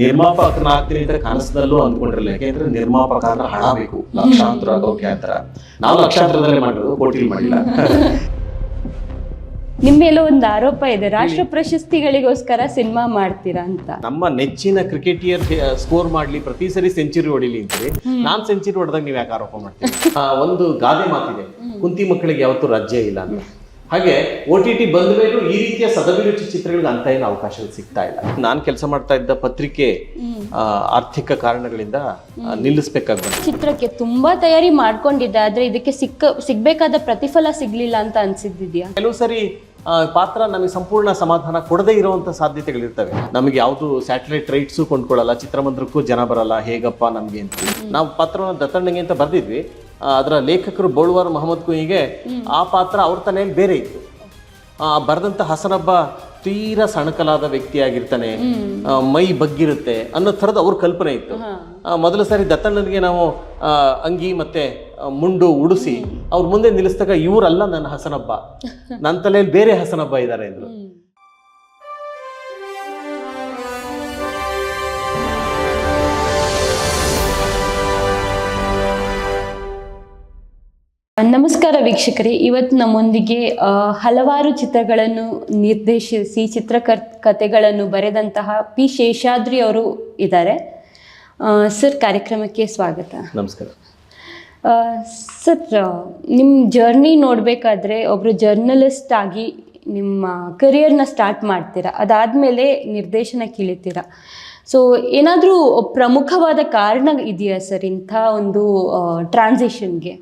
ನಿರ್ಮಾಪಕನಾಗ್ತೀನಿ ಅಂತ ಕನಸದಲ್ಲೂ ಅಂದ್ಕೊಂಡಿರಲಿಲ್ಲ. ಯಾಕೆಂದ್ರೆ ನಿರ್ಮಾಪಕ ಅಂದ್ರೆ ಹಣ ಬೇಕು. ಲಕ್ಷಾಂತರ ಕೋಟಿ ಆ ಥರ. ನಾವು ಲಕ್ಷಾಂತರದಲ್ಲೇ ಮಾಡಿರೋದು ಕೋಟಿಲಿ ಮಾಡಿಲ್ಲ. ನಿಮ್ಮ ಮೇಲೆ ಒಂದು ಆರೋಪ ಇದೆ. ರಾಷ್ಟ್ರ ಪ್ರಶಸ್ತಿಗಳಿಗೋಸ್ಕರ ಸಿನಿಮಾ ಮಾಡ್ತೀರಾ ಅಂತ. ನಮ್ಮ ನೆಚ್ಚಿನ ಕ್ರಿಕೆಟಿಯರ್ ಸ್ಕೋರ್ ಮಾಡ್ಲಿ ಪ್ರತಿ ಸರಿ ಸೆಂಚುರಿ ಹೊಡಿಲಿ ಅಂತೇಳಿ ನಾನ್ ಸೆಂಚುರಿ ಹೊಡೆದಾಗ ನೀವು ಯಾಕೆ ಆರೋಪ ಮಾಡ್ತೀರಿ? ಒಂದು ಗಾದೆ ಮಾತಿದೆ. ಕುಂತಿ ಮಕ್ಕಳಿಗೆ ಯಾವತ್ತೂ ರಾಜ್ಯ ಇಲ್ಲ ಅಂತ. ಹಾಗೆ ಒ ಟಿ ಟಿ ಬಂದ ಮೇಲೂ ಈ ರೀತಿಯ ಸದಭಿರುಚಿ ಚಿತ್ರಗಳಿಗೆ ಅಂತ ಏನು ಅವಕಾಶ ಸಿಗ್ತಾ ಇಲ್ಲ. ನಾನು ಕೆಲಸ ಮಾಡ್ತಾ ಇದ್ದ ಪತ್ರಿಕೆ ಆ, ಆರ್ಥಿಕ ಕಾರಣಗಳಿಂದ ನಿಲ್ಲಿಸ್ಬೇಕಾಗಿ ಬಂತು ಚಿತ್ರಕ್ಕೆ ತುಂಬಾ ತಯಾರಿ ಮಾಡ್ಕೊಂಡಿದ್ದೆ ಆದ್ರೆ ಇದಕ್ಕೆ ಸಿಕ್ಕ ಸಿಗ್ಬೇಕಾದ ಪ್ರತಿಫಲ ಸಿಗ್ಲಿಲ್ಲ ಅಂತ ಅನ್ಸಿದ್ದಿದ್ಯಾ? ಕೆಲವು ಸರಿ ಪಾತ್ರ ನಮಗೆ ಸಂಪೂರ್ಣ ಸಮಾಧಾನ ಕೊಡದೇ ಇರುವಂತ ಸಾಧ್ಯತೆಗಳಿರ್ತವೆ. ನಮಗೆ ಯಾವುದು ಸ್ಯಾಟಲೈಟ್ ರೈಟ್ಸು ಕೊಂಡ್ಕೊಳ್ಳಲ್ಲ ಚಿತ್ರಮಂದಿರಕ್ಕೂ ಜನ ಬರಲ್ಲ ಹೇಗಪ್ಪ ನಮಗೆ ಅಂತ. ನಾವು ಪಾತ್ರವನ್ನು ದತ್ತಣ್ಣಗೆ ಅಂತ ಬರ್ದಿದ್ವಿ. ಅದರ ಲೇಖಕರು ಬೋಳ್ವಾರ್ ಮೊಹಮ್ಮದ್ ಕುಯಿಗೆ ಆ ಪಾತ್ರ ಅವ್ರ ತಲೆಯಲ್ಲಿ ಬೇರೆ ಇತ್ತು. ಆ, ಬರ್ದಂಥ ಹಸನಬ್ಬ ತೀರಾ ಸಣಕಲಾದ ವ್ಯಕ್ತಿಯಾಗಿರ್ತಾನೆ. ಆಗಿರ್ತಾನೆ ಮೈ ಬಗ್ಗಿರುತ್ತೆ ಅನ್ನೋ ಥರದ ಅವ್ರ ಕಲ್ಪನೆ ಇತ್ತು. ಆ, ಮೊದಲ ಸಾರಿ ದತ್ತಣ್ಣನಿಗೆ ನಾವು ಅಂಗಿ ಮತ್ತೆ ಮುಂಡು ಉಡಿಸಿ ಅವ್ರ ಮುಂದೆ ನಿಲ್ಲಿಸಿದಾಗ ಇವರಲ್ಲ ನನ್ನ ಹಸನಬ್ಬ. ನನ್ನ ತಲೆಯಲ್ಲಿ ಬೇರೆ ಹಸನಬ್ಬ ಇದ್ದಾರೆ ಅಂದ್ರು. ನಮಸ್ಕಾರ ವೀಕ್ಷಕರೇ. ಇವತ್ತು ನಮ್ಮೊಂದಿಗೆ ಹಲವಾರು ಚಿತ್ರಗಳನ್ನು ನಿರ್ದೇಶಿಸಿ ಚಿತ್ರಕರ್ ಕಥೆಗಳನ್ನು ಬರೆದಂತಹ ಪಿ ಶೇಷಾದ್ರಿ ಅವರು ಇದ್ದಾರೆ. ಸರ್ ಕಾರ್ಯಕ್ರಮಕ್ಕೆ ಸ್ವಾಗತ. ನಮಸ್ಕಾರ. ಸರ್ ನಿಮ್ಮ ಜರ್ನಿ ನೋಡಬೇಕಾದ್ರೆ ಒಬ್ಬರು ಜರ್ನಲಿಸ್ಟ್ ಆಗಿ ನಿಮ್ಮ ಕರಿಯರ್ನ ಸ್ಟಾರ್ಟ್ ಮಾಡ್ತೀರಾ. ಅದಾದಮೇಲೆ ನಿರ್ದೇಶನಕ್ಕೆ ಇಳಿತೀರಾ ಸೊ ಏನಾದರೂ ಪ್ರಮುಖವಾದ ಕಾರಣ ಇದೆಯಾ ಸರ್ ಇಂಥ ಒಂದು ಟ್ರಾನ್ಸಿಷನ್ಗೆ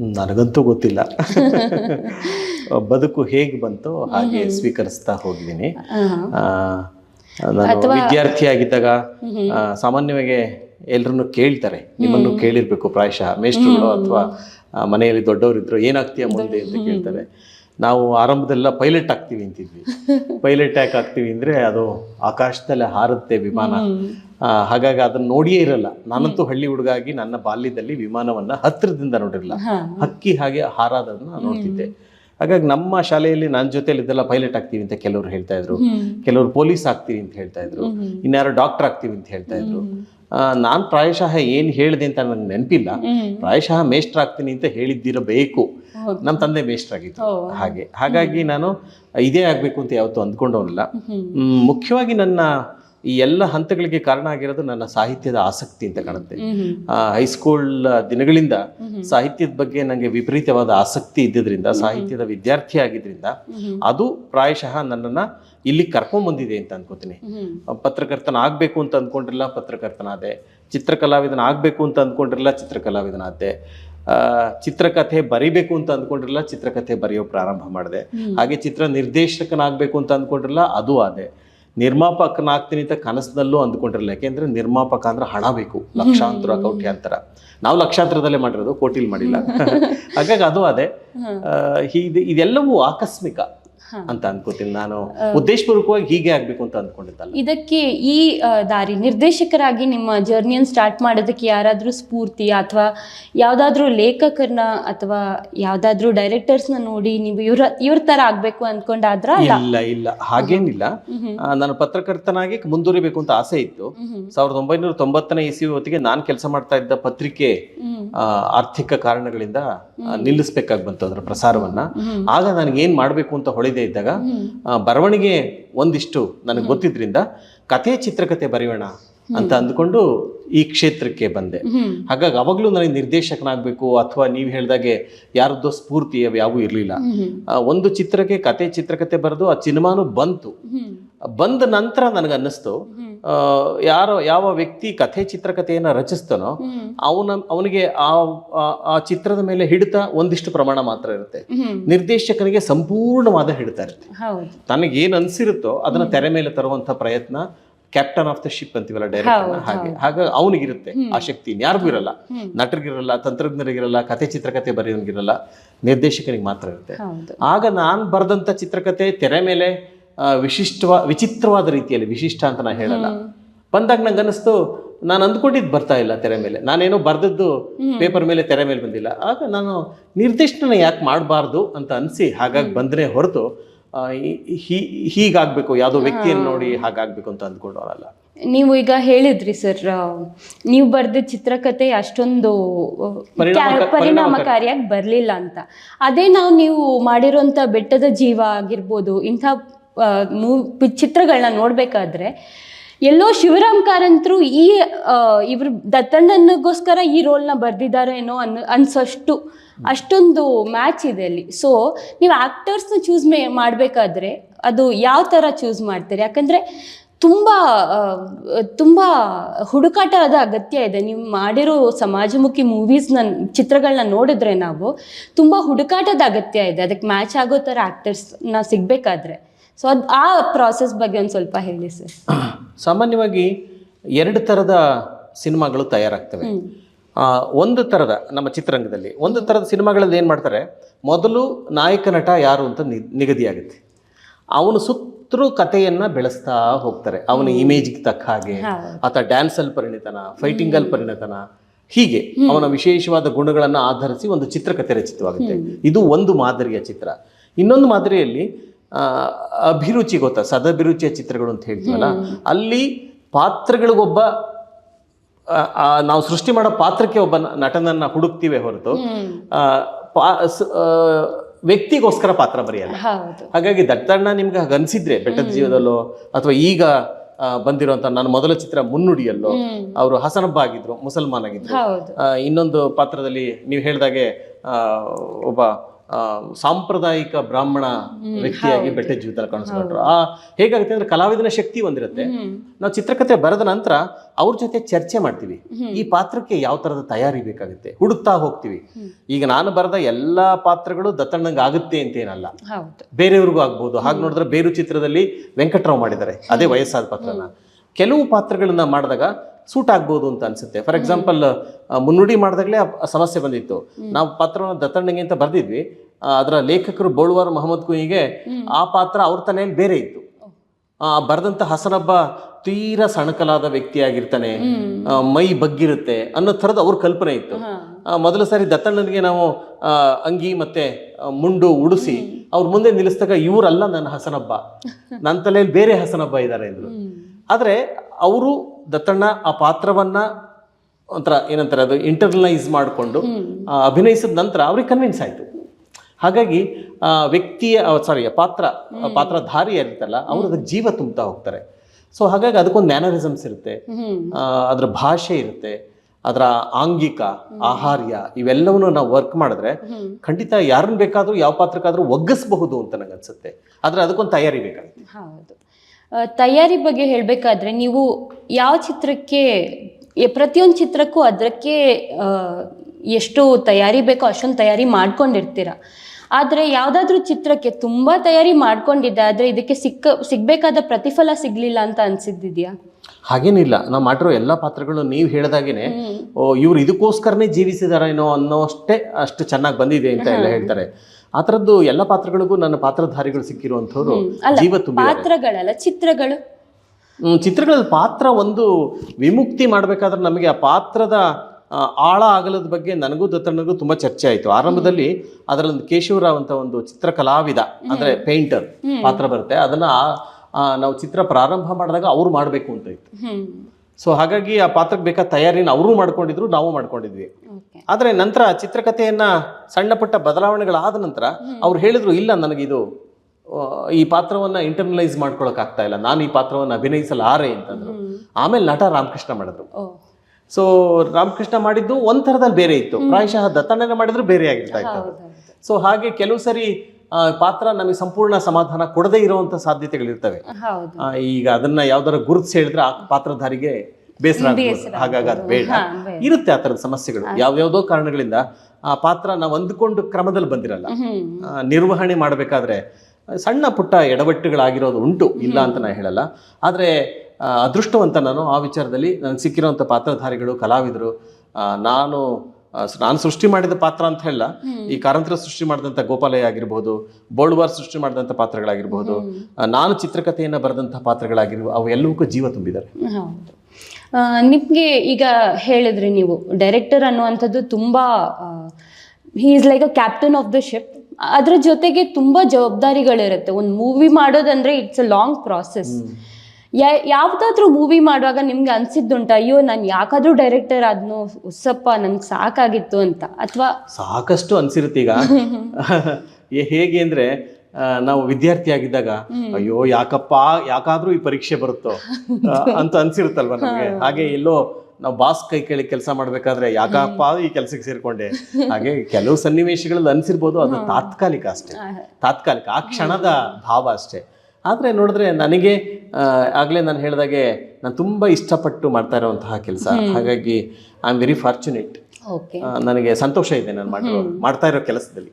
ನನಗಂತೂ ಗೊತ್ತಿಲ್ಲ. ಬದುಕು ಹೇಗೆ ಬಂತೋ ಹಾಗೆ ಸ್ವೀಕರಿಸ್ತಾ ಹೋಗಿದ್ದೀನಿ ನಾನು ವಿದ್ಯಾರ್ಥಿ ಆಗಿದ್ದಾಗ ಸಾಮಾನ್ಯವಾಗಿ ಎಲ್ರನ್ನು ಕೇಳ್ತಾರೆ. ನಿಮ್ಮನ್ನು ಕೇಳಿರ್ಬೇಕು ಪ್ರಾಯಶಃ. ಮೇಷ್ಟ್ರುಗಳು ಅಥವಾ ಮನೆಯಲ್ಲಿ ದೊಡ್ಡವರಿದ್ರು ಏನಾಗ್ತೀಯ ಮುಂದೆ ಅಂತ ಕೇಳ್ತಾರೆ. ನಾವು ಆರಂಭದಲ್ಲ ಪೈಲಟ್ ಆಗ್ತೀವಿ ಅಂತಿದ್ವಿ. ಪೈಲಟ್ ಯಾಕೆ ಆಗ್ತೀವಿ ಅಂದ್ರೆ ಅದು ಆಕಾಶದಲ್ಲಿ ಹಾರುತ್ತೆ ವಿಮಾನ. ಹಾಗಾಗಿ ಅದನ್ನ ನೋಡಿಯೇ ಇರಲ್ಲ. ನಾನಂತೂ ಹಳ್ಳಿ ಹುಡುಗಾಗಿ ನನ್ನ ಬಾಲ್ಯದಲ್ಲಿ ವಿಮಾನವನ್ನ ಹತ್ತಿರದಿಂದ ನೋಡಿರಲ್ಲ ಹಕ್ಕಿ ಹಾಗೆ ಹಾರಾದನ್ನ ನೋಡ್ತಿದ್ದೆ. ಹಾಗಾಗಿ ನಮ್ಮ ಶಾಲೆಯಲ್ಲಿ ನನ್ನ ಜೊತೆಯಲ್ಲಿ ಇದೆಲ್ಲ ಪೈಲಟ್ ಆಗ್ತೀವಿ ಅಂತ ಕೆಲವರು ಹೇಳ್ತಾ ಇದ್ರು. ಕೆಲವರು ಪೊಲೀಸ್ ಆಗ್ತೀವಿ ಅಂತ ಹೇಳ್ತಾ ಇದ್ರು. ಇನ್ಯಾರು ಡಾಕ್ಟರ್ ಆಗ್ತೀವಿ ಅಂತ ಹೇಳ್ತಾ ಇದ್ರು. ನಾನು ಪ್ರಾಯಶಃ ಏನು ಹೇಳಿದೆ ಅಂತ ನನಗೆ ನೆನಪಿಲ್ಲ. ಪ್ರಾಯಶಃ ಮೇಷ್ಟ್ರಾಗ್ತೀನಿ ಅಂತ ಹೇಳಿದ್ದಿರಬೇಕು. ನಮ್ಮ ತಂದೆ ಮೇಷ್ಟ್ರ್ ಆಗಿತ್ತು ಹಾಗೆ. ಹಾಗಾಗಿ ನಾನು ಇದೇ ಆಗಬೇಕು ಅಂತ ಯಾವತ್ತೂ ಅಂದ್ಕೊಂಡವನಿಲ್ಲ. ಮುಖ್ಯವಾಗಿ ನನ್ನ ಈ ಎಲ್ಲ ಹಂತಗಳಿಗೆ ಕಾರಣ ಆಗಿರೋದು ನನ್ನ ಸಾಹಿತ್ಯದ ಆಸಕ್ತಿ ಅಂತ ಕಾಣುತ್ತೆ. ಆ, ಹೈಸ್ಕೂಲ್ ದಿನಗಳಿಂದ ಸಾಹಿತ್ಯದ ಬಗ್ಗೆ ನನಗೆ ವಿಪರೀತವಾದ ಆಸಕ್ತಿ ಇದ್ದಿದ್ರಿಂದ ಸಾಹಿತ್ಯದ ವಿದ್ಯಾರ್ಥಿ ಆಗಿದ್ರಿಂದ ಅದು ಪ್ರಾಯಶಃ ನನ್ನನ್ನ ಇಲ್ಲಿ ಕರ್ಕೊಂಬಂದಿದೆ ಅಂತ ಅನ್ಕೋತೀನಿ. ಪತ್ರಕರ್ತನ ಆಗ್ಬೇಕು ಅಂತ ಅಂದ್ಕೊಂಡಿರಲ್ಲ ಪತ್ರಕರ್ತನಾದೆ. ಚಿತ್ರಕಲಾವಿದನ ಆಗ್ಬೇಕು ಅಂತ ಅಂದ್ಕೊಂಡಿರಲ್ಲ ಚಿತ್ರಕಲಾವಿದನಾದೆ. ಆ, ಚಿತ್ರಕಥೆ ಬರಿಬೇಕು ಅಂತ ಅಂದ್ಕೊಂಡಿರಲ್ಲ ಚಿತ್ರಕಥೆ ಬರೆಯೋ ಪ್ರಾರಂಭ ಮಾಡಿದೆ. ಹಾಗೆ ಚಿತ್ರ ನಿರ್ದೇಶಕನಾಗಬೇಕು ಅಂತ ಅಂದ್ಕೊಂಡಿರಲ್ಲ ಅದು ಆದೆ. ನಿರ್ಮಾಪಕನಾಗ್ತೀನಿ ಅಂತ ಕನಸದಲ್ಲೂ ಅಂದ್ಕೊಂಡಿರಲಿಲ್ಲ. ಯಾಕೆಂದ್ರೆ ನಿರ್ಮಾಪಕ ಅಂದ್ರೆ ಹಣ ಬೇಕು. ಲಕ್ಷಾಂತರ ಕೌಟ್ಯಾಂತರ. ನಾವು ಲಕ್ಷಾಂತರದಲ್ಲೇ ಮಾಡಿರೋದು ಕೋಟಿಲಿ ಮಾಡಿಲ್ಲ. ಹಾಗಾಗಿ ಅದು ಅದೇ. ಇದು ಇದೆಲ್ಲವೂ ಆಕಸ್ಮಿಕ. ಅಂತ ಅನ್ಕೋತೀನಿ ನಾನು. ಉದ್ದೇಶಪೂರ್ವಕವಾಗಿ ಹೀಗೆ ಆಗ್ಬೇಕು ಅಂತ ಅನ್ಕೊಂಡಿದ್ದಲ್ಲ. ಇದಕ್ಕೆ ಈ ದಾರಿ ನಿರ್ದೇಶಕರಾಗಿ ನಿಮ್ಮ ಜರ್ನಿಯನ್ನು ಸ್ಟಾರ್ಟ್ ಮಾಡೋದಕ್ಕೆ ಯಾರಾದರೂ ಸ್ಫೂರ್ತಿ ಅಥವಾ ಯಾವುದಾದ್ರೂ ಲೇಖಕರನ್ನ ಅಥವಾ ಯಾವುದಾದ್ರೂ ಡೈರೆಕ್ಟರ್ಸ್ನ ನೋಡಿ ನೀವು ಇವ್ರ ಇವ್ರ ಥರ ಆಗಬೇಕು ಅಂದ್ಕೊಂಡಾದ್ರ ಇಲ್ಲ? ಇಲ್ಲ ಹಾಗೇನಿಲ್ಲ. ನಾನು ಪತ್ರಕರ್ತನಾಗಿ ಮುಂದುವರಿಬೇಕು ಅಂತ ಆಸೆ ಇತ್ತು. ಸಾವಿರದ ಒಂಬೈನೂರ ತೊಂಬತ್ತನೇ ಇಸಿ ಹೊತ್ತಿಗೆ ನಾನು ಕೆಲಸ ಮಾಡ್ತಾ ಇದ್ದ ಪತ್ರಿಕೆ ಆರ್ಥಿಕ ಕಾರಣಗಳಿಂದ ನಿಲ್ಲಿಸ್ಬೇಕಾಗಿ ಬಂತು ಅದರ ಪ್ರಸಾರವನ್ನ. ಆಗ ನನಗೆ ಏನ್ ಮಾಡ್ಬೇಕು ಅಂತ ಹೊಳಿದೇ ಇದ್ದಾಗ ಬರವಣಿಗೆ ಒಂದಿಷ್ಟು ನನಗೆ ಗೊತ್ತಿದ್ರಿಂದ ಕತೆ ಚಿತ್ರಕತೆ ಬರೆಯೋಣ ಅಂತ ಅಂದ್ಕೊಂಡು ಈ ಕ್ಷೇತ್ರಕ್ಕೆ ಬಂದೆ. ಹಾಗಾಗಿ ಅವಾಗಲೂ ನನಗೆ ನಿರ್ದೇಶಕನಾಗಬೇಕು ಅಥವಾ ನೀವು ಹೇಳ್ದಾಗೆ ಯಾರದ್ದೋ ಸ್ಫೂರ್ತಿ ಅವು ಯಾವೂ ಇರಲಿಲ್ಲ. ಒಂದು ಚಿತ್ರಕ್ಕೆ ಕತೆ ಚಿತ್ರಕತೆ ಬರೆದು ಆ ಸಿನಿಮಾನು ಬಂತು. ಬಂದ ನಂತರ ನನಗೆ ಅನ್ನಿಸ್ತು ಯಾರೋ ಯಾವ ವ್ಯಕ್ತಿ ಕಥೆ ಚಿತ್ರಕಥೆಯನ್ನ ರಚಿಸ್ತಾನೋ ಅವನ ಅವನಿಗೆ ಆ ಆ- ಚಿತ್ರದ ಮೇಲೆ ಹಿಡಿತ ಒಂದಿಷ್ಟು ಪ್ರಮಾಣ ಮಾತ್ರ ಇರುತ್ತೆ. ನಿರ್ದೇಶಕನಿಗೆ ಸಂಪೂರ್ಣವಾದ ಹಿಡಿತ ಇರುತ್ತೆ. ತನಗೇನು ತನಗೆ ಏನ್ ಅನ್ಸಿರುತ್ತೋ ಅದನ್ನ ತೆರೆ ಮೇಲೆ ತರುವಂತ ಪ್ರಯತ್ನ ಕ್ಯಾಪ್ಟನ್ ಆಫ್ ದ ಶಿಪ್ ಅಂತೀವಲ್ಲ ಡೈರೆಕ್ಟರ್ ಹಾಗೆ. ಹಾಗಾಗಿ ಅವನಿಗಿರುತ್ತೆ ಆ ಶಕ್ತಿ ಯಾರಿಗೂ ಇರಲ್ಲ. ನಟರಿಗಿರಲ್ಲ ತಂತ್ರಜ್ಞರಿಗಿರಲ್ಲ ಕಥೆ ಚಿತ್ರಕಥೆ ಬರೆಯೋನಿಗಿರಲ್ಲ ನಿರ್ದೇಶಕನಿಗೆ ಮಾತ್ರ ಇರುತ್ತೆ. ಆಗ ನಾನು ಬರೆದಂಥ ಚಿತ್ರಕಥೆ ತೆರೆ ಮೇಲೆ ವಿಶಿಷ್ಟವ ವಿಚಿತ್ರವಾದ ರೀತಿಯಲ್ಲಿ ವಿಶಿಷ್ಟ ಅಂತ ನಾನು ಹೇಳಲ್ಲ. ಬಂದಾಗ ನಂಗೆ ಅನಿಸ್ತು ನಾನು ಅಂದ್ಕೊಂಡಿದ್ದು ಬರ್ತಾ ಇಲ್ಲ ತೆರೆ ಮೇಲೆ. ನಾನೇನೋ ಬರೆದದ್ದು ಪೇಪರ್ ಮೇಲೆ ತೆರೆ ಮೇಲೆ ಬಂದಿಲ್ಲ. ಆಗ ನಾನು ನಿರ್ದಿಷ್ಟನ ಯಾಕೆ ಮಾಡಬಾರ್ದು ಅಂತ ಅನಿಸಿ ಹಾಗಾಗಿ ಬಂದ್ರೆ ಹೊರತು ಹೀ- ಹೀಗಾಗ್ಬೇಕು ಯಾವುದೋ ವ್ಯಕ್ತಿಯನ್ನು ನೋಡಿ ಹಾಗಾಗ್ಬೇಕು ಅಂತ ಅಂದ್ಕೊಂಡವರಲ್ಲ. ನೀವು ಈಗ ಹೇಳಿದ್ರಿ ಸರ್ ನೀವು ಬರೆದ ಚಿತ್ರಕಥೆ ಅಷ್ಟೊಂದು ಪರಿಣಾಮಕಾರಿಯಾಗಿ ಬರಲಿಲ್ಲ ಅಂತ. ಅದೇ ನಾವು ನೀವು ಮಾಡಿರೋಂಥ ಬೆಟ್ಟದ ಜೀವ ಆಗಿರ್ಬೋದು ಇಂಥ ಮೂವ್ ಚಿತ್ರಗಳನ್ನ ನೋಡಬೇಕಾದ್ರೆ ಎಲ್ಲೋ ಶಿವರಾಮ್ ಕಾರಂತರು ಈ ಇವರು ದತ್ತಣ್ಣನಗೋಸ್ಕರ ಈ ರೋಲ್ನ ಬರೆದಿದ್ದಾರೆ ಏನೋ ಅನ್, ಅನ್ಸೋಷ್ಟು, ಅಷ್ಟೊಂದು ಮ್ಯಾಚ್ ಇದೆ ಅಲ್ಲಿ. ಸೊ ನೀವು ಆ್ಯಕ್ಟರ್ಸ್ನ ಚೂಸ್ ಮೇ, ಮಾಡಬೇಕಾದ್ರೆ ಅದು ಯಾವ ಥರ ಚೂಸ್ ಮಾಡ್ತೀರಿ? ಯಾಕಂದರೆ ತುಂಬ ತುಂಬ ಹುಡುಕಾಟದ ಅಗತ್ಯ ಇದೆ. ನೀವು ಮಾಡಿರೋ ಸಮಾಜಮುಖಿ ಮೂವೀಸ್ನ ಚಿತ್ರಗಳನ್ನ ನೋಡಿದ್ರೆ ನಾವು ತುಂಬ ಹುಡುಕಾಟದ ಅಗತ್ಯ ಇದೆ. ಅದಕ್ಕೆ ಮ್ಯಾಚ್ ಆಗೋ ಥರ ಆ್ಯಕ್ಟರ್ಸ್ನ ಸಿಗಬೇಕಾದ್ರೆ. ಸೊ ಅದು ಆ ಪ್ರಾಸೆಸ್ ಬಗ್ಗೆ ಒಂದು ಸ್ವಲ್ಪ ಹೇಳಿ ಸರ್ ಸಾಮಾನ್ಯವಾಗಿ ಎರಡು ಥರದ ಸಿನಿಮಾಗಳು ತಯಾರಾಗ್ತವೆ. ಆ, ಒಂದು ಥರದ ನಮ್ಮ ಚಿತ್ರರಂಗದಲ್ಲಿ ಒಂದು ಥರದ ಸಿನಿಮಾಗಳಲ್ಲಿ ಏನು ಮಾಡ್ತಾರೆ ಮೊದಲು ನಾಯಕ ನಟ ಯಾರು ಅಂತ ನಿ ನಿಗದಿಯಾಗುತ್ತೆ. ಅವನು ಸುತ್ತಲೂ ಕಥೆಯನ್ನು ಬೆಳೆಸ್ತಾ ಹೋಗ್ತಾರೆ. ಅವನ ಇಮೇಜ್ಗೆ ತಕ್ಕ ಹಾಗೆ ಆತ ಡ್ಯಾನ್ಸಲ್ಲಿ ಪರಿಣಿತನ ಫೈಟಿಂಗಲ್ಲಿ ಪರಿಣಿತನ ಹೀಗೆ ಅವನ ವಿಶೇಷವಾದ ಗುಣಗಳನ್ನು ಆಧರಿಸಿ ಒಂದು ಚಿತ್ರಕಥೆ ರಚಿತವಾಗುತ್ತೆ. ಇದು ಒಂದು ಮಾದರಿಯ ಚಿತ್ರ. ಇನ್ನೊಂದು ಮಾದರಿಯಲ್ಲಿ ಅಭಿರುಚಿ ಗೊತ್ತಾ? ಸದಭಿರುಚಿಯ ಚಿತ್ರಗಳು ಅಂತ ಹೇಳ್ತೀವಲ್ಲ? ಅಲ್ಲಿ ಪಾತ್ರಗಳಿಗೊಬ್ಬ ನಾವು ಸೃಷ್ಟಿ ಮಾಡೋ ಪಾತ್ರಕ್ಕೆ ಒಬ್ಬ ನಟನನ್ನ ಹುಡುಕ್ತೀವಿ ಹೊರತು ವ್ಯಕ್ತಿಗೋಸ್ಕರ ಪಾತ್ರ ಬರೆಯಲ್ಲ. ಹಾಗಾಗಿ ದಟ್ಟಣ್ಣ ನಿಮ್ಗೆ ಹಾಗೆ ಅನ್ಸಿದ್ರೆ ಬೆಟ್ಟದ ಜೀವದಲ್ಲೋ ಅಥವಾ ಈಗ ಬಂದಿರುವಂತ ನನ್ನ ಮೊದಲ ಚಿತ್ರ ಮುನ್ನುಡಿಯಲ್ಲೋ ಅವರು ಹಸನಬ್ಬ ಆಗಿದ್ರು ಮುಸಲ್ಮಾನ್ ಆಗಿದ್ರು ಇನ್ನೊಂದು ಪಾತ್ರದಲ್ಲಿ ನೀವು ಹೇಳ್ದಾಗೆ ಆ, ಒಬ್ಬ ಸಾಂಪ್ರದಾಯಿಕ ಬ್ರಾಹ್ಮಣ ವ್ಯಕ್ತಿಯಾಗಿ ಬೆಟ್ಟ ಜೀವಿತದಲ್ಲಿ ಕಾಣಿಸ್ಕೊಂಡ್ರು. ಆ ಹೇಗಾಗುತ್ತೆ ಅಂದ್ರೆ ಕಲಾವಿದನ ಶಕ್ತಿ ಒಂದಿರುತ್ತೆ. ನಾವು ಚಿತ್ರಕಥೆ ಬರೆದ ನಂತರ ಅವ್ರ ಜೊತೆ ಚರ್ಚೆ ಮಾಡ್ತೀವಿ. ಈ ಪಾತ್ರಕ್ಕೆ ಯಾವ ತರದ ತಯಾರಿ ಬೇಕಾಗುತ್ತೆ? ಹುಡುಕ್ತಾ ಹೋಗ್ತೀವಿ. ಈಗ ನಾನು ಬರೆದ ಎಲ್ಲಾ ಪಾತ್ರಗಳು ದತ್ತಣ್ಣಂಗೆ ಆಗುತ್ತೆ ಅಂತೇನಲ್ಲ ಬೇರೆಯವ್ರಿಗೂ ಆಗ್ಬಹುದು ಹಾಗೆ ನೋಡಿದ್ರೆ ಬೇರು ಚಿತ್ರದಲ್ಲಿ ವೆಂಕಟರಾವ್ ಮಾಡಿದ್ದಾರೆ. ಅದೇ ವಯಸ್ಸಾದ ಪಾತ್ರನ. ಕೆಲವು ಪಾತ್ರಗಳನ್ನ ಮಾಡಿದಾಗ ಸೂಟ್ ಆಗ್ಬೋದು ಅಂತ ಅನ್ಸುತ್ತೆ. ಫಾರ್ ಎಕ್ಸಾಂಪಲ್ ಮುನ್ನುಡಿ ಮಾಡಿದಾಗಲೇ ಆ ಸಮಸ್ಯೆ ಬಂದಿತ್ತು. ನಾವು ಪಾತ್ರವನ್ನು ದತ್ತಣ್ಣಗೆ ಅಂತ ಬರ್ದಿದ್ವಿ. ಅದರ ಲೇಖಕರು ಬೋಳ್ವಾರ್ ಮೊಹಮ್ಮದ್ ಕುಯಿಗೆ ಆ ಪಾತ್ರ ಅವ್ರ ತಲೆಯಲ್ಲಿ ಬೇರೆ ಇತ್ತು. ಆ ಬರೆದಂತ ಹಸನಬ್ಬ ತೀರಾ ಸಣಕಲಾದ ವ್ಯಕ್ತಿಯಾಗಿರ್ತಾನೆ. ಆಗಿರ್ತಾನೆ ಮೈ ಬಗ್ಗಿರುತ್ತೆ ಅನ್ನೋ ಥರದ ಅವ್ರ ಕಲ್ಪನೆ ಇತ್ತು. ಮೊದಲ ಸಾರಿ ದತ್ತಣ್ಣನಿಗೆ ನಾವು ಆ, ಅಂಗಿ ಮತ್ತೆ ಮುಂಡು ಉಡಿಸಿ ಅವ್ರ ಮುಂದೆ ನಿಲ್ಲಿಸಿದಾಗ ಇವರಲ್ಲ ನನ್ನ ಹಸನಬ್ಬ. ನನ್ನ ತಲೆಯಲ್ಲಿ ಬೇರೆ ಹಸನಬ್ಬ ಇದ್ದಾರೆ ಅಂದ್ರು. ಆದರೆ ಅವರು ದತ್ತಣ್ಣ ಆ ಪಾತ್ರವನ್ನ ಒಂಥರ ಏನಂತಾರೆ ಅದು ಇಂಟರ್ನಲೈಸ್ ಮಾಡಿಕೊಂಡು ಅಭಿನಯಿಸಿದ ನಂತರ ಅವ್ರಿಗೆ ಕನ್ವಿನ್ಸ್ ಆಯ್ತು. ಹಾಗಾಗಿ ವ್ಯಕ್ತಿಯ ಸಾರಿ ಪಾತ್ರ ಪಾತ್ರಧಾರಿ ಇರುತ್ತಲ್ಲ ಅವರು ಅದಕ್ಕೆ ಜೀವ ತುಂಬುತ್ತಾ ಹೋಗ್ತಾರೆ. ಸೊ ಹಾಗಾಗಿ ಅದಕ್ಕೊಂದು ಮ್ಯಾನರಿಸಮ್ಸ್ ಇರುತ್ತೆ. ಅದರ ಭಾಷೆ ಇರುತ್ತೆ ಅದರ ಆಂಗಿಕ ಆಹಾರ್ಯ ಇವೆಲ್ಲವನ್ನು ನಾವು ವರ್ಕ್ ಮಾಡಿದ್ರೆ ಖಂಡಿತ ಯಾರನ್ನ ಬೇಕಾದರೂ ಯಾವ ಪಾತ್ರಕ್ಕಾದರೂ ಒಗ್ಗಿಸಬಹುದು ಅಂತ ನನಗೆ ಅನ್ಸುತ್ತೆ ಆದ್ರೆ ಅದಕ್ಕೊಂದು ತಯಾರಿ ಬೇಕಾಗುತ್ತೆ. ತಯಾರಿ ಬಗ್ಗೆ ಹೇಳಬೇಕಾದ್ರೆ ನೀವು ಯಾವ ಚಿತ್ರಕ್ಕೆ ಪ್ರತಿಯೊಂದು ಚಿತ್ರಕ್ಕೂ ಅದಕ್ಕೆ ಎಷ್ಟು ತಯಾರಿ ಬೇಕೋ ಅಷ್ಟೊಂದು ತಯಾರಿ ಮಾಡ್ಕೊಂಡಿರ್ತೀರ. ಆದರೆ ಯಾವುದಾದ್ರೂ ಚಿತ್ರಕ್ಕೆ ತುಂಬ ತಯಾರಿ ಮಾಡ್ಕೊಂಡಿದ್ದೆ ಆದರೆ ಇದಕ್ಕೆ ಸಿಕ್ಕ ಸಿಗಬೇಕಾದ ಪ್ರತಿಫಲ ಸಿಗಲಿಲ್ಲ ಅಂತ ಅನಿಸಿದ್ದಿದೆಯಾ? ಹಾಗೇನಿಲ್ಲ ನಾವು ಮಾಡಿರೋ ಎಲ್ಲ ಪಾತ್ರಗಳು ನೀವು ಹೇಳ್ದಾಗೇನೆ ಓ ಇವ್ರು ಇದಕ್ಕೋಸ್ಕರನೇ ಜೀವಿಸಿದಾರೇನೋ ಅನ್ನೋ ಅಷ್ಟೇ ಅಷ್ಟು ಚೆನ್ನಾಗಿ ಬಂದಿದೆ ಅಂತ ಎಲ್ಲ ಹೇಳ್ತಾರೆ. ಆ ಥರದ್ದು ಎಲ್ಲ ಪಾತ್ರಗಳಿಗೂ ನನ್ನ ಪಾತ್ರಧಾರಿಗಳು ಸಿಕ್ಕಿರುವಂಥವ್ರು ಜೀವ ತುಂಬಿ ಪಾತ್ರಗಳಲ್ಲ ಚಿತ್ರಗಳು. ಚಿತ್ರಗಳಲ್ಲಿ ಪಾತ್ರ ಒಂದು ವಿಮುಕ್ತಿ ಮಾಡಬೇಕಾದ್ರೆ ನಮಗೆ ಆ ಪಾತ್ರದ ಆಳ ಆಗಲದ ಬಗ್ಗೆ ನನಗೂ ದತ್ತಣ್ಣನಿಗೂ ತುಂಬಾ ಚರ್ಚೆ ಆಯಿತು. ಆರಂಭದಲ್ಲಿ ಅದರಲ್ಲಿ ಕೇಶವರಾವ್ ಅಂತ ಒಂದು ಚಿತ್ರ ಕಲಾವಿದ ಅಂದ್ರೆ ಪೇಂಟರ್ ಪಾತ್ರ ಬರುತ್ತೆ. ಅದನ್ನ ನಾವು ಚಿತ್ರ ಪ್ರಾರಂಭ ಮಾಡಿದಾಗ ಅವ್ರು ಮಾಡಬೇಕು ಅಂತ ಇತ್ತು. ಸೊ ಹಾಗಾಗಿ ಆ ಪಾತ್ರಕ್ಕೆ ಬೇಕಾದ ತಯಾರಿನ ಅವರು ಮಾಡ್ಕೊಂಡಿದ್ರು ನಾವು ಮಾಡ್ಕೊಂಡಿದ್ವಿ. ಆದರೆ ನಂತರ ಚಿತ್ರಕಥೆಯನ್ನ ಸಣ್ಣ ಪುಟ್ಟ ಬದಲಾವಣೆಗಳಾದ ನಂತರ ಅವ್ರು ಹೇಳಿದ್ರು ಇಲ್ಲ ನನಗಿದು ಈ ಪಾತ್ರವನ್ನ ಇಂಟರ್ನಲೈಸ್ ಮಾಡ್ಕೊಳಕ್ ಆಗ್ತಾ ಇಲ್ಲ ನಾನು ಈ ಪಾತ್ರವನ್ನು ಅಭಿನಯಿಸಲಾರೆ ಅಂತಂದ್ರು. ಆಮೇಲೆ ನಟ ರಾಮಕೃಷ್ಣ ಮಾಡಿದ್ರು. ಸೊ ರಾಮಕೃಷ್ಣ ಮಾಡಿದ್ದು ಒಂದ್ ಥರದಲ್ಲಿ ಬೇರೆ ಇತ್ತು. ಪ್ರಾಯಶಃ ದತ್ತಣ್ಣನ ಮಾಡಿದ್ರು ಬೇರೆ ಆಗಿರ್ತಾ ಇತ್ತು. ಸೊ ಹಾಗೆ ಕೆಲವು ಸರಿ ಪಾತ್ರ ನಮಗೆ ಸಂಪೂರ್ಣ ಸಮಾಧಾನ ಕೊಡದೇ ಇರುವಂತ ಸಾಧ್ಯತೆಗಳಿರ್ತವೆ. ಈಗ ಅದನ್ನ ಯಾವ್ದಾರ ಗುರುತಿಸಿ ಹೇಳಿದ್ರೆ ಆ ಪಾತ್ರಧಾರಿಗೆ ಬೇಸರ ಆಗ್ಬೋದು. ಹಾಗಾಗಿ ಅದು ಬೇಡ. ಇರುತ್ತೆ ಆ ಥರದ ಸಮಸ್ಯೆಗಳು. ಯಾವ್ಯಾವ್ದೋ ಕಾರಣಗಳಿಂದ ಆ ಪಾತ್ರ ನಾವು ಅಂದುಕೊಂಡು ಕ್ರಮದಲ್ಲಿ ಬಂದಿರಲ್ಲ. ಆ, ನಿರ್ವಹಣೆ ಮಾಡಬೇಕಾದ್ರೆ ಸಣ್ಣ ಪುಟ್ಟ ಎಡವಟ್ಟುಗಳಾಗಿರೋದು ಉಂಟು ಇಲ್ಲ ಅಂತ ನಾನು ಹೇಳಲ್ಲ. ಆದ್ರೆ ಅದೃಷ್ಟವಂತ ನಾನು ಆ ವಿಚಾರದಲ್ಲಿ ನನಗೆ ಸಿಕ್ಕಿರುವಂತ ಪಾತ್ರಧಾರಿಗಳು ಕಲಾವಿದರು ಆ, ನಾನು ನಾನು ಸೃಷ್ಟಿ ಮಾಡಿದ ಪಾತ್ರ ಅಂತ ಹೇಳಲ್ಲ. ಈ ಕಾರಂತರ ಸೃಷ್ಟಿ ಮಾಡಿದಂಥ ಗೋಪಾಲಯ್ಯ ಆಗಿರ್ಬೋದು ಬೋಳ್ವಾರ್ ಸೃಷ್ಟಿ ಮಾಡಿದಂಥ ಪಾತ್ರಗಳಾಗಿರ್ಬೋದು ನಾನು ಚಿತ್ರಕಥೆಯನ್ನು ಬರೆದಂಥ ಪಾತ್ರಗಳಾಗಿರ್ಬೋದು ಅವು ಎಲ್ಲವಕ್ಕೂ ಜೀವ ತುಂಬಿದ್ದಾರೆ. ನಿಮಗೆ ಈಗ ಹೇಳಿದ್ರಿ ನೀವು ಡೈರೆಕ್ಟರ್ ಅನ್ನುವಂಥದ್ದು ತುಂಬ he is like a captain of the ship ಅದರ ಜೊತೆಗೆ ತುಂಬ ಜವಾಬ್ದಾರಿಗಳಿರುತ್ತೆ. ಒಂದು ಮೂವಿ ಮಾಡೋದಂದ್ರೆ ಇಟ್ಸ್ ಅ ಲಾಂಗ್ ಪ್ರಾಸೆಸ್ ಯಾವ್ದಾದ್ರು ಮೂವಿ ಮಾಡುವಾಗ ನಿಮ್ಗೆ ಅನ್ಸಿದ್ದುಂಟ ಅಯ್ಯೋ ನಾನು ಯಾಕಾದ್ರೂ ಡೈರೆಕ್ಟರ್ ಆದ್ನು ಉಸ್ಸಪ್ಪ ನನ್ಗೆ ಸಾಕಾಗಿತ್ತು ಅಂತ ಅಥವಾ? ಸಾಕಷ್ಟು ಅನ್ಸಿರುತ್ತೆ ಈಗ. ಹೇಗೆ ಅಂದ್ರೆ ನಾವು ವಿದ್ಯಾರ್ಥಿ ಆಗಿದ್ದಾಗ ಅಯ್ಯೋ ಯಾಕಪ್ಪ ಯಾಕಾದ್ರೂ ಈ ಪರೀಕ್ಷೆ ಬರುತ್ತೋ? ಅಂತ ಅನ್ಸಿರುತ್ತಲ್ವ ನಮ್ಗೆ? ಹಾಗೆ ಎಲ್ಲೋ ನಾವು ಬಾಸ್ ಕೈ ಕೇಳಿ ಕೆಲಸ ಮಾಡ್ಬೇಕಾದ್ರೆ ಯಾಕಪ್ಪ ಈ ಕೆಲ್ಸಕ್ಕೆ ಸೇರ್ಕೊಂಡೆ? ಹಾಗೆ ಕೆಲವು ಸನ್ನಿವೇಶಗಳಲ್ಲಿ ಅನ್ಸಿರ್ಬೋದು ಅದು ತಾತ್ಕಾಲಿಕ ಅಷ್ಟೇ. ತಾತ್ಕಾಲಿಕ ಆ ಕ್ಷಣದ ಭಾವ ಅಷ್ಟೇ. ಆದ್ರೆ ನೋಡಿದ್ರೆ ನನಗೆ ಆಗಲೇ ನಾನು ಹೇಳಿದಾಗೆ ನಾನು ತುಂಬಾ ಇಷ್ಟಪಟ್ಟು ಮಾಡ್ತಾ ಇರೋವಂತಹ ಕೆಲಸ. ಹಾಗಾಗಿ ಐ ಆಮ್ ವೆರಿ ಫಾರ್ಚುನೇಟ್ ನನಗೆ ಸಂತೋಷ ಇದೆ ನಾನು ಮಾಡಿರೋ ಮಾಡ್ತಾ ಇರೋ ಕೆಲಸದಲ್ಲಿ.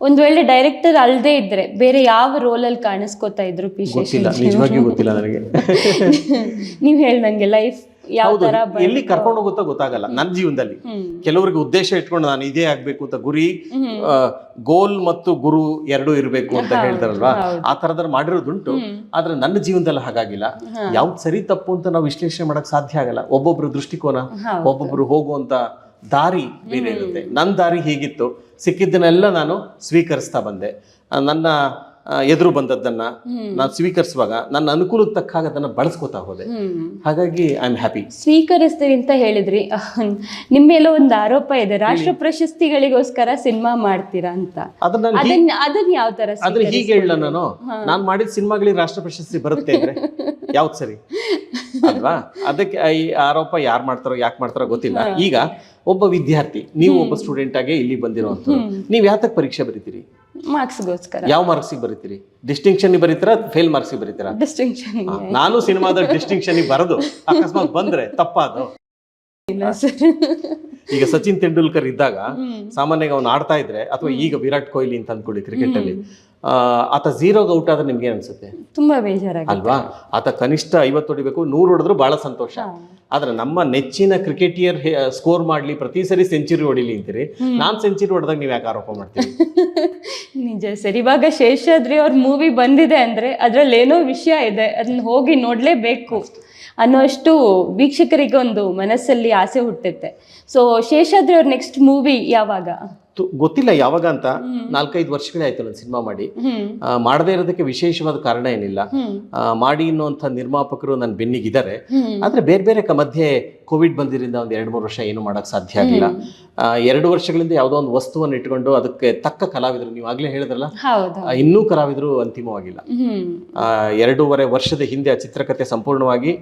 ಒಂದು ವೇಳೆ ಡೈರೆಕ್ಟರ್ ಅಲ್ಲದೆ ಇದ್ರೆ ಬೇರೆ ಯಾವ ರೋಲಲ್ಲಿ ಕಾಣಿಸ್ಕೋತಾ ಇದ್ರು ಪಿ ಗೊತ್ತಿಲ್ಲ. ನಿಜವಾಗಿಯೂ ಗೊತ್ತಿಲ್ಲ ನನಗೆ. ನೀವು ಹೇಳ್ದಂಗೆ ಲೈಫ್ ಎಲ್ಲಿ ಕರ್ಕೊಂಡು ಹೋಗುತ್ತೋ ಗೊತ್ತಾಗಲ್ಲ ನನ್ನ ಜೀವನದಲ್ಲಿ. ಕೆಲವರಿಗೆ ಉದ್ದೇಶ ಇಟ್ಕೊಂಡು ನಾನು ಇದೇ ಆಗ್ಬೇಕು ಅಂತ ಗುರಿ ಗೋಲ್ ಮತ್ತು ಗುರು ಎರಡು ಇರಬೇಕು ಅಂತ ಹೇಳ್ತಾರಲ್ವಾ? ಆ ತರದ್ರ ಮಾಡಿರೋದುಂಟು. ಆದ್ರೆ ನನ್ನ ಜೀವನದಲ್ಲಿ ಹಾಗಾಗಿಲ್ಲ. ಯಾವ್ದು ಸರಿ ತಪ್ಪು ಅಂತ ನಾವು ವಿಶ್ಲೇಷಣೆ ಮಾಡಕ್ ಸಾಧ್ಯ ಆಗಲ್ಲ. ಒಬ್ಬೊಬ್ರು ದೃಷ್ಟಿಕೋನ ಒಬ್ಬೊಬ್ರು ಹೋಗುವಂತ ದಾರಿ ಬೇರೆ ಇರುತ್ತೆ. ನನ್ನ ದಾರಿ ಹೀಗಿತ್ತು. ಸಿಕ್ಕಿದ್ದನ್ನೆಲ್ಲ ನಾನು ಸ್ವೀಕರಿಸ್ತಾ ಬಂದೆ. ನನ್ನ ಎದುರು ಬಂದದ್ದನ್ನ ನಾನು ಸ್ವೀಕರಿಸುವಾಗ ನನ್ನ ಅನುಕೂಲಕ್ಕೆ ತಕ್ಕ ಹಾಗೆ ಅದನ್ನ ಬಳಸ್ಕೊತಾ ಹೋದೆ. ಹಾಗಾಗಿ ಐ ಆಮ್ ಹ್ಯಾಪಿ ಸ್ವೀಕರಿಸ್ತೀರಿ ಅಂತ ಹೇಳಿದ್ರಿ. ನಿಮ್ಮ ಮೇಲೆ ಒಂದು ಆರೋಪ ಇದೆ. ರಾಷ್ಟ್ರ ಪ್ರಶಸ್ತಿಗಳಿಗೋಸ್ಕರ ಸಿನಿಮಾ ಮಾಡ್ತೀರಾ ಅಂತ. ಅದನ್ನ ಅದನ್ನ ಅದನ್ನ ಯಾವ ತರ ಆದ್ರೆ ಹೀಗೆ ಹೇಳ ನಾನು. ನಾನ್ ಮಾಡಿದ ಸಿನಿಮಾಗಳಿಗೆ ರಾಷ್ಟ್ರ ಪ್ರಶಸ್ತಿ ಬರುತ್ತೆ ಅಂದ್ರೆ. ಯಾವ್ದು ಸರಿ? ಅಲ್ವಾ? ಅದಕ್ಕೆ ಈ ಆರೋಪ ಯಾರು ಮಾಡ್ತಾರೋ ಯಾಕೆ ಮಾಡ್ತಾರೋ ಗೊತ್ತಿಲ್ಲ. ಈಗ ಒಬ್ಬ ವಿದ್ಯಾರ್ಥಿ ನೀವು ಒಬ್ಬ ಸ್ಟೂಡೆಂಟ್ ಆಗಿ ಇಲ್ಲಿ ಬಂದಿರುವಂತ ನೀವ್ ಯಾತಕ್ ಪರೀಕ್ಷೆ ಬರೀತೀರಿ? ಮಾರ್ಕ್ಸ್ಗೋಸ್ಕರ. ಯಾವ ಮಾರ್ಕ್ಸಿಗೆ ಬರೀತೀರಿ? ಡಿಸ್ಟಿಂಕ್ಷನ್ ಬರೀತೀರಾ ಫೇಲ್ ಮಾರ್ಕ್ಸಿಗೆ ಬರೀತೀರಾ? ಡಿಸ್ಟಿಂಕ್ಷನ್ ನಾನು ಸಿನಿಮಾದ ಡಿಸ್ಟಿಂಕ್ಷನ್ ಬರದು ಅಕಸ್ಮಾತ್ ಬಂದ್ರೆ ತಪ್ಪಾದು? ಈಗ ಸಚಿನ್ ತೆಂಡೂಲ್ಕರ್ ಇದ್ದಾಗ ಸಾಮಾನ್ಯವಾಗಿ ಅವ್ನು ಆಡ್ತಾ ಇದ್ರೆ ಅಥವಾ ಈಗ ವಿರಾಟ್ ಕೊಹ್ಲಿ ಅಂತ ಅಂದ್ಕೊಳ್ಳಿ ಕ್ರಿಕೆಟ್ ಅಲ್ಲಿ ಆತ ಝೀರೋಗೆ ಔಟ್ ಆದ್ರೆ ನಿಮ್ಗೆ ಅನ್ಸುತ್ತೆ? ತುಂಬಾ ಬೇಜಾರಾಗಿ ಅಲ್ವಾ? ಆತ ಕನಿಷ್ಠ ಐವತ್ತು ಹೊಡಿಬೇಕು ನೂರು ಹೊಡೆದ್ರು ಬಹಳ ಸಂತೋಷ. ಆದ್ರೆ ನಮ್ಮ ನೆಚ್ಚಿನ ಕ್ರಿಕೆಟಿಯರ್ ಸ್ಕೋರ್ ಮಾಡ್ಲಿ ಪ್ರತಿ ಸರಿ ಸೆಂಚುರಿ ಹೊಡಿಲಿ ಅಂತೀರಿ ನಾನ್ ಸೆಂಚುರಿ ಹೊಡೆದಾಗ ನೀವ್ ಯಾಕೆ ಆರೋಪ ಮಾಡ್ತೀರಿ? ನಿಜ ಸರಿ ಇವಾಗ ಶೇಷಾದ್ರಿ ಅವ್ರ ಮೂವಿ ಬಂದಿದೆ ಅಂದ್ರೆ ಅದ್ರಲ್ಲಿ ಏನೋ ವಿಷಯ ಇದೆ ಅದನ್ನ ಹೋಗಿ ನೋಡ್ಲೇಬೇಕು ಅನ್ನೋಷ್ಟು ವೀಕ್ಷಕರಿಗೆ ಒಂದು ಮನಸ್ಸಲ್ಲಿ ಆಸೆ ಹುಟ್ಟುತ್ತೆ. ಸೊ ಶೇಷಾದ್ರಿ ಅವ್ರ ನೆಕ್ಸ್ಟ್ ಮೂವಿ ಯಾವಾಗ? ಗೊತ್ತಿಲ್ಲ ಯಾವಾಗ ಅಂತ ನಾಲ್ಕೈದು ವರ್ಷಗಳೇ ಆಯ್ತು ನಾನು ಸಿನಿಮಾ ಮಾಡಿ. ಮಾಡದೇ ಇರೋದಕ್ಕೆ ವಿಶೇಷವಾದ ಕಾರಣ ಏನಿಲ್ಲ. ಮಾಡಿ ಅನ್ನುವಂಥ ನಿರ್ಮಾಪಕರು ನನ್ನ ಬೆನ್ನಿಗಿದ್ದಾರೆ. ಆದರೆ ಬೇರೆ ಬೇರೆ ಮಧ್ಯೆ ಕೋವಿಡ್ ಬಂದಿರಿಂದ ಒಂದು ಎರಡು ಮೂರು ವರ್ಷ ಏನು ಮಾಡಕ್ ಸಾಧ್ಯ ಆಗಿಲ್ಲ. ಎರಡು ವರ್ಷಗಳಿಂದ ಯಾವುದೋ ಒಂದು ವಸ್ತುವನ್ನು ಇಟ್ಕೊಂಡು ಅದಕ್ಕೆ ತಕ್ಕ ಕಲಾವಿದರು. ನೀವು ಆಗ್ಲೇ ಹೇಳಿದ್ರಲ್ಲ? ಇನ್ನೂ ಕಲಾವಿದರು ಅಂತಿಮವಾಗಿಲ್ಲ. ಎರಡೂವರೆ ವರ್ಷದ ಹಿಂದೆ ಆ ಚಿತ್ರಕಥೆ ಸಂಪೂರ್ಣವಾಗಿ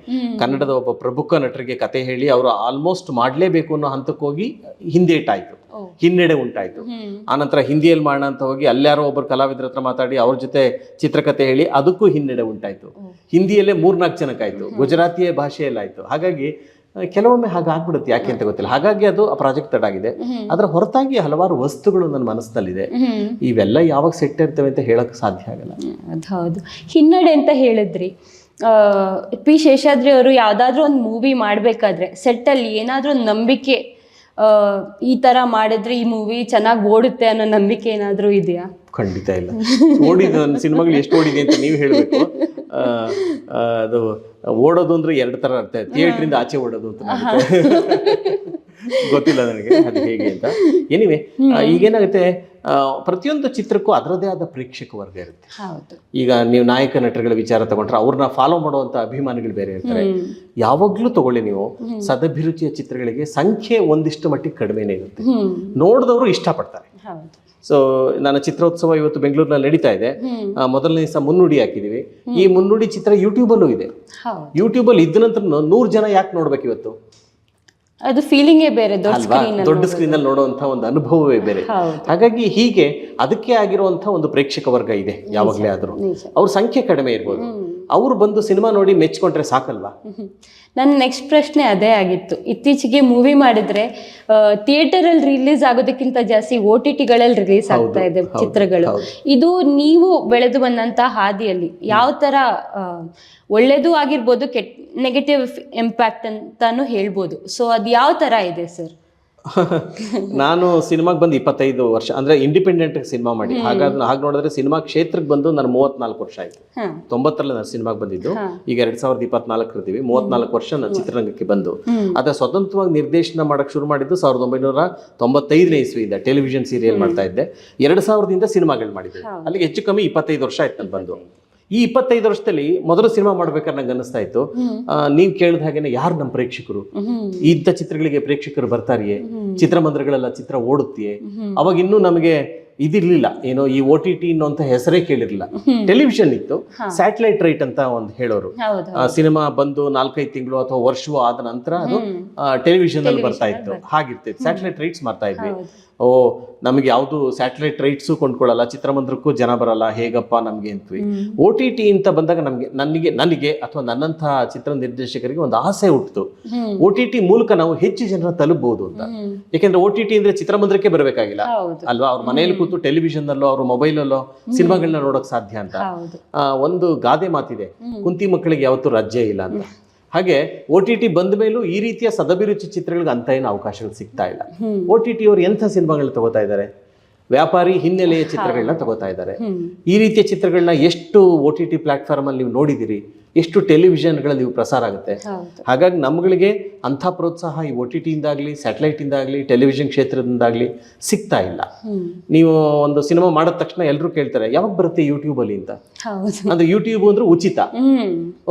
ಕನ್ನಡದ ಒಬ್ಬ ಪ್ರಮುಖ ನಟರಿಗೆ ಕತೆ ಹೇಳಿ ಅವರು ಆಲ್ಮೋಸ್ಟ್ ಮಾಡಲೇಬೇಕು ಅನ್ನೋ ಹಂತಕ್ಕೆ ಹೋಗಿ ಹಿಂದೇಟಾಯ್ತು. ಹಿನ್ನಡೆ ಉಂಟಾಯ್ತು. ಹ್ಮ್. ಆನಂತರ ಹಿಂದಿಯಲ್ಲಿ ಮಾಡೋಣ ಅಂತ ಹೋಗಿ ಅಲ್ಲಾರೋ ಒಬ್ಬರು ಕಲಾವಿದರ ಹತ್ರ ಮಾತಾಡಿ ಅವ್ರ ಜೊತೆ ಚಿತ್ರಕಥೆ ಹೇಳಿ ಅದಕ್ಕೂ ಹಿನ್ನಡೆ ಉಂಟಾಯಿತು. ಹಿಂದಿಯಲ್ಲೇ ಮೂರ್ನಾಲ್ಕು ಜನಕ್ಕಾಯ್ತು ಗುಜರಾತಿಯ ಭಾಷೆಯಲ್ಲಾಯ್ತು ಹಾಗಾಗಿ ಕೆಲವೊಮ್ಮೆ ಕೆಲವೊಮ್ಮೆ ಹಾಗಾಗ್ಬಿಡುತ್ತೆ ಯಾಕೆ ಅಂತ ಗೊತ್ತಿಲ್ಲ. ಹಾಗಾಗಿ ಅದು ಆ ಪ್ರಾಜೆಕ್ಟ್ ತಡಾಗಿದೆ ಅದರ ಹೊರತಾಗಿ ಹಲವಾರು ವಸ್ತುಗಳು ನನ್ನ ಮನಸ್ಸಿನಲ್ಲಿದೆ. ಇವೆಲ್ಲ ಯಾವಾಗ ಸೆಟ್ ಇರ್ತವೆ ಅಂತ ಹೇಳಕ್ ಸಾಧ್ಯ ಆಗಲ್ಲ. ಅದು ಹೌದು. ಹಿನ್ನಡೆ ಅಂತ ಹೇಳಿದ್ರಿ. ಆ, ಪಿ ಶೇಷಾದ್ರಿ ಅವರು ಯಾವ್ದಾದ್ರು ಒಂದು ಮೂವಿ ಮಾಡಬೇಕಾದ್ರೆ ಸೆಟ್ಟಲ್ಲಿ ಏನಾದರೂ ಏನಾದ್ರೂ ನಂಬಿಕೆ ಈ ತರ ಮಾಡಿದ್ರೆ ಈ ಮೂವಿ ಚೆನ್ನಾಗಿ ಓಡುತ್ತೆ ಅನ್ನೋ ನಂಬಿಕೆ ಏನಾದರೂ ಇದೆಯಾ? ಖಂಡಿತ ಇಲ್ಲ. ಓಡಿದ ಸಿನಿಮಾಗಳು ಎಷ್ಟು ಓಡಿದೆ ಅಂತ ನೀವು ಹೇಳಬೇಕು. ಅದು ಓಡೋದು ಅಂದ್ರೆ ಎರಡು ತರ ಅರ್ಥ ಥಿಯೇಟ್ರಿಂದ ಆಚೆ ಓಡೋದು ಅಂತ ಗೊತ್ತಿಲ್ಲ ನನಗೆ ಅದು ಹೇಗೆ ಅಂತ. ಎನಿವೆ ಈಗೇನಾಗುತ್ತೆ ಪ್ರತಿಯೊಂದು ಚಿತ್ರಕ್ಕೂ ಅದರದೇ ಆದ ಪ್ರೇಕ್ಷಕ ವರ್ಗ ಇರುತ್ತೆ. ಈಗ ನೀವು ನಾಯಕ ನಟರುಗಳ ವಿಚಾರ ತಗೊಂಡ್ರೆ ಅವ್ರನ್ನ ಫಾಲೋ ಮಾಡುವಂತ ಅಭಿಮಾನಿಗಳು ಬೇರೆ ಇರ್ತಾರೆ. ಯಾವಾಗ್ಲೂ ತಗೊಳ್ಳಿ ನೀವು ಸದಭಿರುಚಿಯ ಚಿತ್ರಗಳಿಗೆ ಸಂಖ್ಯೆ ಒಂದಿಷ್ಟು ಮಟ್ಟಿಗೆ ಕಡಿಮೆನೇ ಇರುತ್ತೆ. ನೋಡಿದವರು ಇಷ್ಟಪಡ್ತಾರೆ. ಸೊ ನನ್ನ ಚಿತ್ರೋತ್ಸವ ಇವತ್ತು ಬೆಂಗಳೂರಿನಲ್ಲಿ ನಡೀತಾ ಇದೆ. ಮೊದಲನೇ ದಿವಸ ಮುನ್ನುಡಿ ಹಾಕಿದೀವಿ. ಈ ಮುನ್ನುಡಿ ಚಿತ್ರ ಯೂಟ್ಯೂಬಲ್ಲೂ ಇದೆ. ಯೂಟ್ಯೂಬಲ್ಲಿ ಇದ್ದ ನಂತರ ನೂರು ಜನ ಯಾಕೆ ನೋಡ್ಬೇಕು ಇವತ್ತು? ಅದು ಫೀಲಿಂಗೇ ಬೇರೆ ದೊಡ್ಡ ಅಲ್ವಾ? ಸ್ಕ್ರೀನ್ ದೊಡ್ಡ ಸ್ಕ್ರೀನ್ ಅಲ್ಲಿ ನೋಡುವಂತ ಒಂದು ಅನುಭವವೇ ಬೇರೆ. ಹಾಗಾಗಿ ಹೀಗೆ ಅದಕ್ಕೆ ಆಗಿರುವಂತ ಒಂದು ಪ್ರೇಕ್ಷಕ ವರ್ಗ ಇದೆ ಯಾವಾಗಲೇ ಆದ್ರೂ. ಅವ್ರ ಸಂಖ್ಯೆ ಕಡಿಮೆ ಇರ್ಬೋದು. ಅವ್ರು ಬಂದು ಸಿನಿಮಾ ನೋಡಿ ಮೆಚ್ಕೊಂಡ್ರೆ ಸಾಕಲ್ವಾ. ನನ್ನ ನೆಕ್ಸ್ಟ್ ಪ್ರಶ್ನೆ ಅದೇ ಆಗಿತ್ತು. ಇತ್ತೀಚೆಗೆ ಮೂವಿ ಮಾಡಿದ್ರೆ ಥಿಯೇಟರಲ್ಲಿ ರಿಲೀಸ್ ಆಗೋದಕ್ಕಿಂತ ಜಾಸ್ತಿ ಓ ಟಿ ಟಿಗಳಲ್ಲಿ ರಿಲೀಸ್ ಆಗ್ತಾ ಇದೆ ಚಿತ್ರಗಳು. ಇದು ನೀವು ಬೆಳೆದು ಬಂದಂತಹ ಹಾದಿಯಲ್ಲಿ ಯಾವ ತರ ಒಳ್ಳೇದು ಆಗಿರ್ಬೋದು ಕೆಟ್ ನೆಗೆಟಿವ್ ಇಂಪ್ಯಾಕ್ಟ್ ಅಂತಾನು ಹೇಳ್ಬೋದು. ಸೊ ಅದು ಯಾವ ತರ ಇದೆ ಸರ್ ನಾನು ಸಿನಿಮಾಗೆ ಬಂದು ಇಪ್ಪತ್ತೈದು ವರ್ಷ ಅಂದ್ರೆ ಇಂಡಿಪೆಂಡೆಂಟ್ ಸಿನಿಮಾ ಮಾಡಿ ಹಾಗಾದ್ರೆ ಹಾಗೆ ನೋಡಿದ್ರೆ ಸಿನಿಮಾ ಕ್ಷೇತ್ರಕ್ಕೆ ಬಂದು ನಾನು ಮೂವತ್ನಾಲ್ಕು ವರ್ಷ ಆಯ್ತು. ತೊಂಬತ್ತರಲ್ಲಿ ನಾನು ಸಿನಿಮಾಗೆ ಬಂದಿದ್ದು. ಈಗ ಎರಡ್ ಸಾವಿರದ ಇಪ್ಪತ್ನಾಲ್ಕರಿದ್ದೀವಿ ಮೂವತ್ನಾಲ್ಕು ವರ್ಷ ನಾನು ಚಿತ್ರರಂಗಕ್ಕೆ ಬಂದು. ಅದ ಸ್ವತಂತ್ರವಾಗಿ ನಿರ್ದೇಶನ ಮಾಡಕ್ ಶುರು ಮಾಡಿದ್ದು ಸಾವಿರದ ಒಂಬೈನೂರ ತೊಂಬತ್ತೈದನೇ ಇಸ್ವಿಯಿಂದ ಟೆಲಿವಿಷನ್ ಸೀರಿಯಲ್ ಮಾಡ್ತಾ ಇದ್ದೆ. ಎರಡ್ ಸಾವಿರದಿಂದ ಸಿನಿಮಾಗಳು ಮಾಡಿದ್ದೆ. ಅಲ್ಲಿಗೆ ಹೆಚ್ಚು ಕಮ್ಮಿ ಇಪ್ಪತ್ತೈದು ವರ್ಷ ಆಯ್ತು ನಾನು ಬಂದು. ಈ ಇಪ್ಪತ್ತೈದು ವರ್ಷದಲ್ಲಿ ಮೊದಲು ಸಿನಿಮಾ ಮಾಡ್ಬೇಕಾದ್ರೆ ನಂಗೆ ಅನಿಸ್ತಾ ಇತ್ತು. ನೀವ್ ಕೇಳಿದ ಹಾಗೇನೆ ಯಾರು ನಮ್ಮ ಪ್ರೇಕ್ಷಕರು? ಇಂಥ ಚಿತ್ರಗಳಿಗೆ ಪ್ರೇಕ್ಷಕರು ಬರ್ತಾರಿಯೇ? ಚಿತ್ರಮಂದಿರಗಳೆಲ್ಲ ಚಿತ್ರ ಓಡುತ್ತೆಯೇ? ಅವಾಗ ಇನ್ನೂ ನಮಗೆ ಇದಿರ್ಲಿಲ್ಲ. ಏನೋ ಈ ಓ ಟಿ ಟಿ ಅನ್ನೋಂತ ಹೆಸರೇ ಕೇಳಿರ್ಲಿಲ್ಲ. ಟೆಲಿವಿಷನ್ ಇತ್ತು. ಸ್ಯಾಟಲೈಟ್ ರೈಟ್ ಅಂತ ಒಂದು ಹೇಳೋರು. ಸಿನಿಮಾ ಬಂದು ನಾಲ್ಕೈದು ತಿಂಗಳು ಅಥವಾ ವರ್ಷವೋ ಆದ ನಂತರ ಅದು ಟೆಲಿವಿಷನ್ ಅಲ್ಲಿ ಬರ್ತಾ ಇತ್ತು. ಹಾಗಿರ್ತಿತ್ತು. ಸ್ಯಾಟಲೈಟ್ ರೈಟ್ಸ್ ಮಾಡ್ತಾ ಇದ್ವಿ. ಓ ನಮಗೆ ಯಾವುದು ಸ್ಯಾಟಲೈಟ್ ರೈಟ್ಸು ಕೊಂಡ್ಕೊಳ್ಳಲ್ಲ ಚಿತ್ರಮಂದಿರಕ್ಕೂ ಜನ ಬರಲ್ಲ ಹೇಗಪ್ಪ ನಮಗೆ ಅಂತೀವಿ ಓ ಟಿ ಟಿ ಅಂತ ಬಂದಾಗ ನಮಗೆ ನನಗೆ ನನಗೆ ಅಥವಾ ನನ್ನಂತಹ ಚಿತ್ರ ನಿರ್ದೇಶಕರಿಗೆ ಒಂದು ಆಸೆ ಹುಟ್ಟಿತು. ಓ ಟಿ ಟಿ ಮೂಲಕ ನಾವು ಹೆಚ್ಚು ಜನರ ತಲುಪಬಹುದು ಅಂತ. ಯಾಕೆಂದ್ರೆ ಓ ಟಿ ಟಿ ಅಂದ್ರೆ ಚಿತ್ರಮಂದಿರಕ್ಕೆ ಬರಬೇಕಾಗಿಲ್ಲ. ಅಲ್ವಾ? ಅವ್ರ ಮನೆಯಲ್ಲಿ ಕೂತು ಟೆಲಿವಿಷನ್ ಅಲ್ಲೋ ಅವ್ರ ಮೊಬೈಲ್ ಅಲ್ಲೋ ಸಿನಿಮಾಗಳನ್ನ ನೋಡಕ್ ಸಾಧ್ಯ ಅಂತ. ಒಂದು ಗಾದೆ ಮಾತಿದೆ. ಕುಂತಿ ಮಕ್ಕಳಿಗೆ ಯಾವತ್ತೂ ರಜೆ ಇಲ್ಲ ಅಂತ. ಹಾಗೆ ಓ ಟಿ ಟಿ ಬಂದ ಮೇಲೂ ಈ ರೀತಿಯ ಸದಭಿರುಚಿ ಚಿತ್ರಗಳಿಗೆ ಅಂತ ಏನು ಅವಕಾಶಗಳು ಸಿಗ್ತಾ ಇಲ್ಲ. ಓ ಟಿ ಟಿ ಅವರು ಎಂಥ ಸಿನಿಮಾಗಳನ್ನ ತಗೋತಾ ಇದ್ದಾರೆ? ವ್ಯಾಪಾರಿ ಹಿನ್ನೆಲೆಯ ಚಿತ್ರಗಳನ್ನ ತಗೋತಾ ಇದ್ದಾರೆ. ಈ ರೀತಿಯ ಚಿತ್ರಗಳನ್ನ ಎಷ್ಟು ಓ ಟಿ ಟಿ ಪ್ಲಾಟ್ಫಾರ್ಮ್ ಅಲ್ಲಿ ನೀವು ನೋಡಿದಿರಿ? ಎಷ್ಟು ಟೆಲಿವಿಷನ್ಗಳಲ್ಲಿ ಇವು ಪ್ರಸಾರ ಆಗುತ್ತೆ. ಹಾಗಾಗಿ ನಮ್ಗಳಿಗೆ ಅಂಥ ಪ್ರೋತ್ಸಾಹ ಈ ಒ ಟಿ ಟಿಯಿಂದಾಗಲಿ ಸ್ಯಾಟಲೈಟಿಂದಾಗಲಿ ಟೆಲಿವಿಷನ್ ಕ್ಷೇತ್ರದಿಂದಾಗಲಿ ಸಿಗ್ತಾ ಇಲ್ಲ. ನೀವು ಒಂದು ಸಿನಿಮಾ ಮಾಡಿದ ತಕ್ಷಣ ಎಲ್ಲರೂ ಕೇಳ್ತಾರೆ ಯಾವಾಗ ಬರುತ್ತೆ ಯೂಟ್ಯೂಬಲ್ಲಿ ಅಂತ? ಅಂದ್ರೆ ಯೂಟ್ಯೂಬ್ ಅಂದ್ರೆ ಉಚಿತ.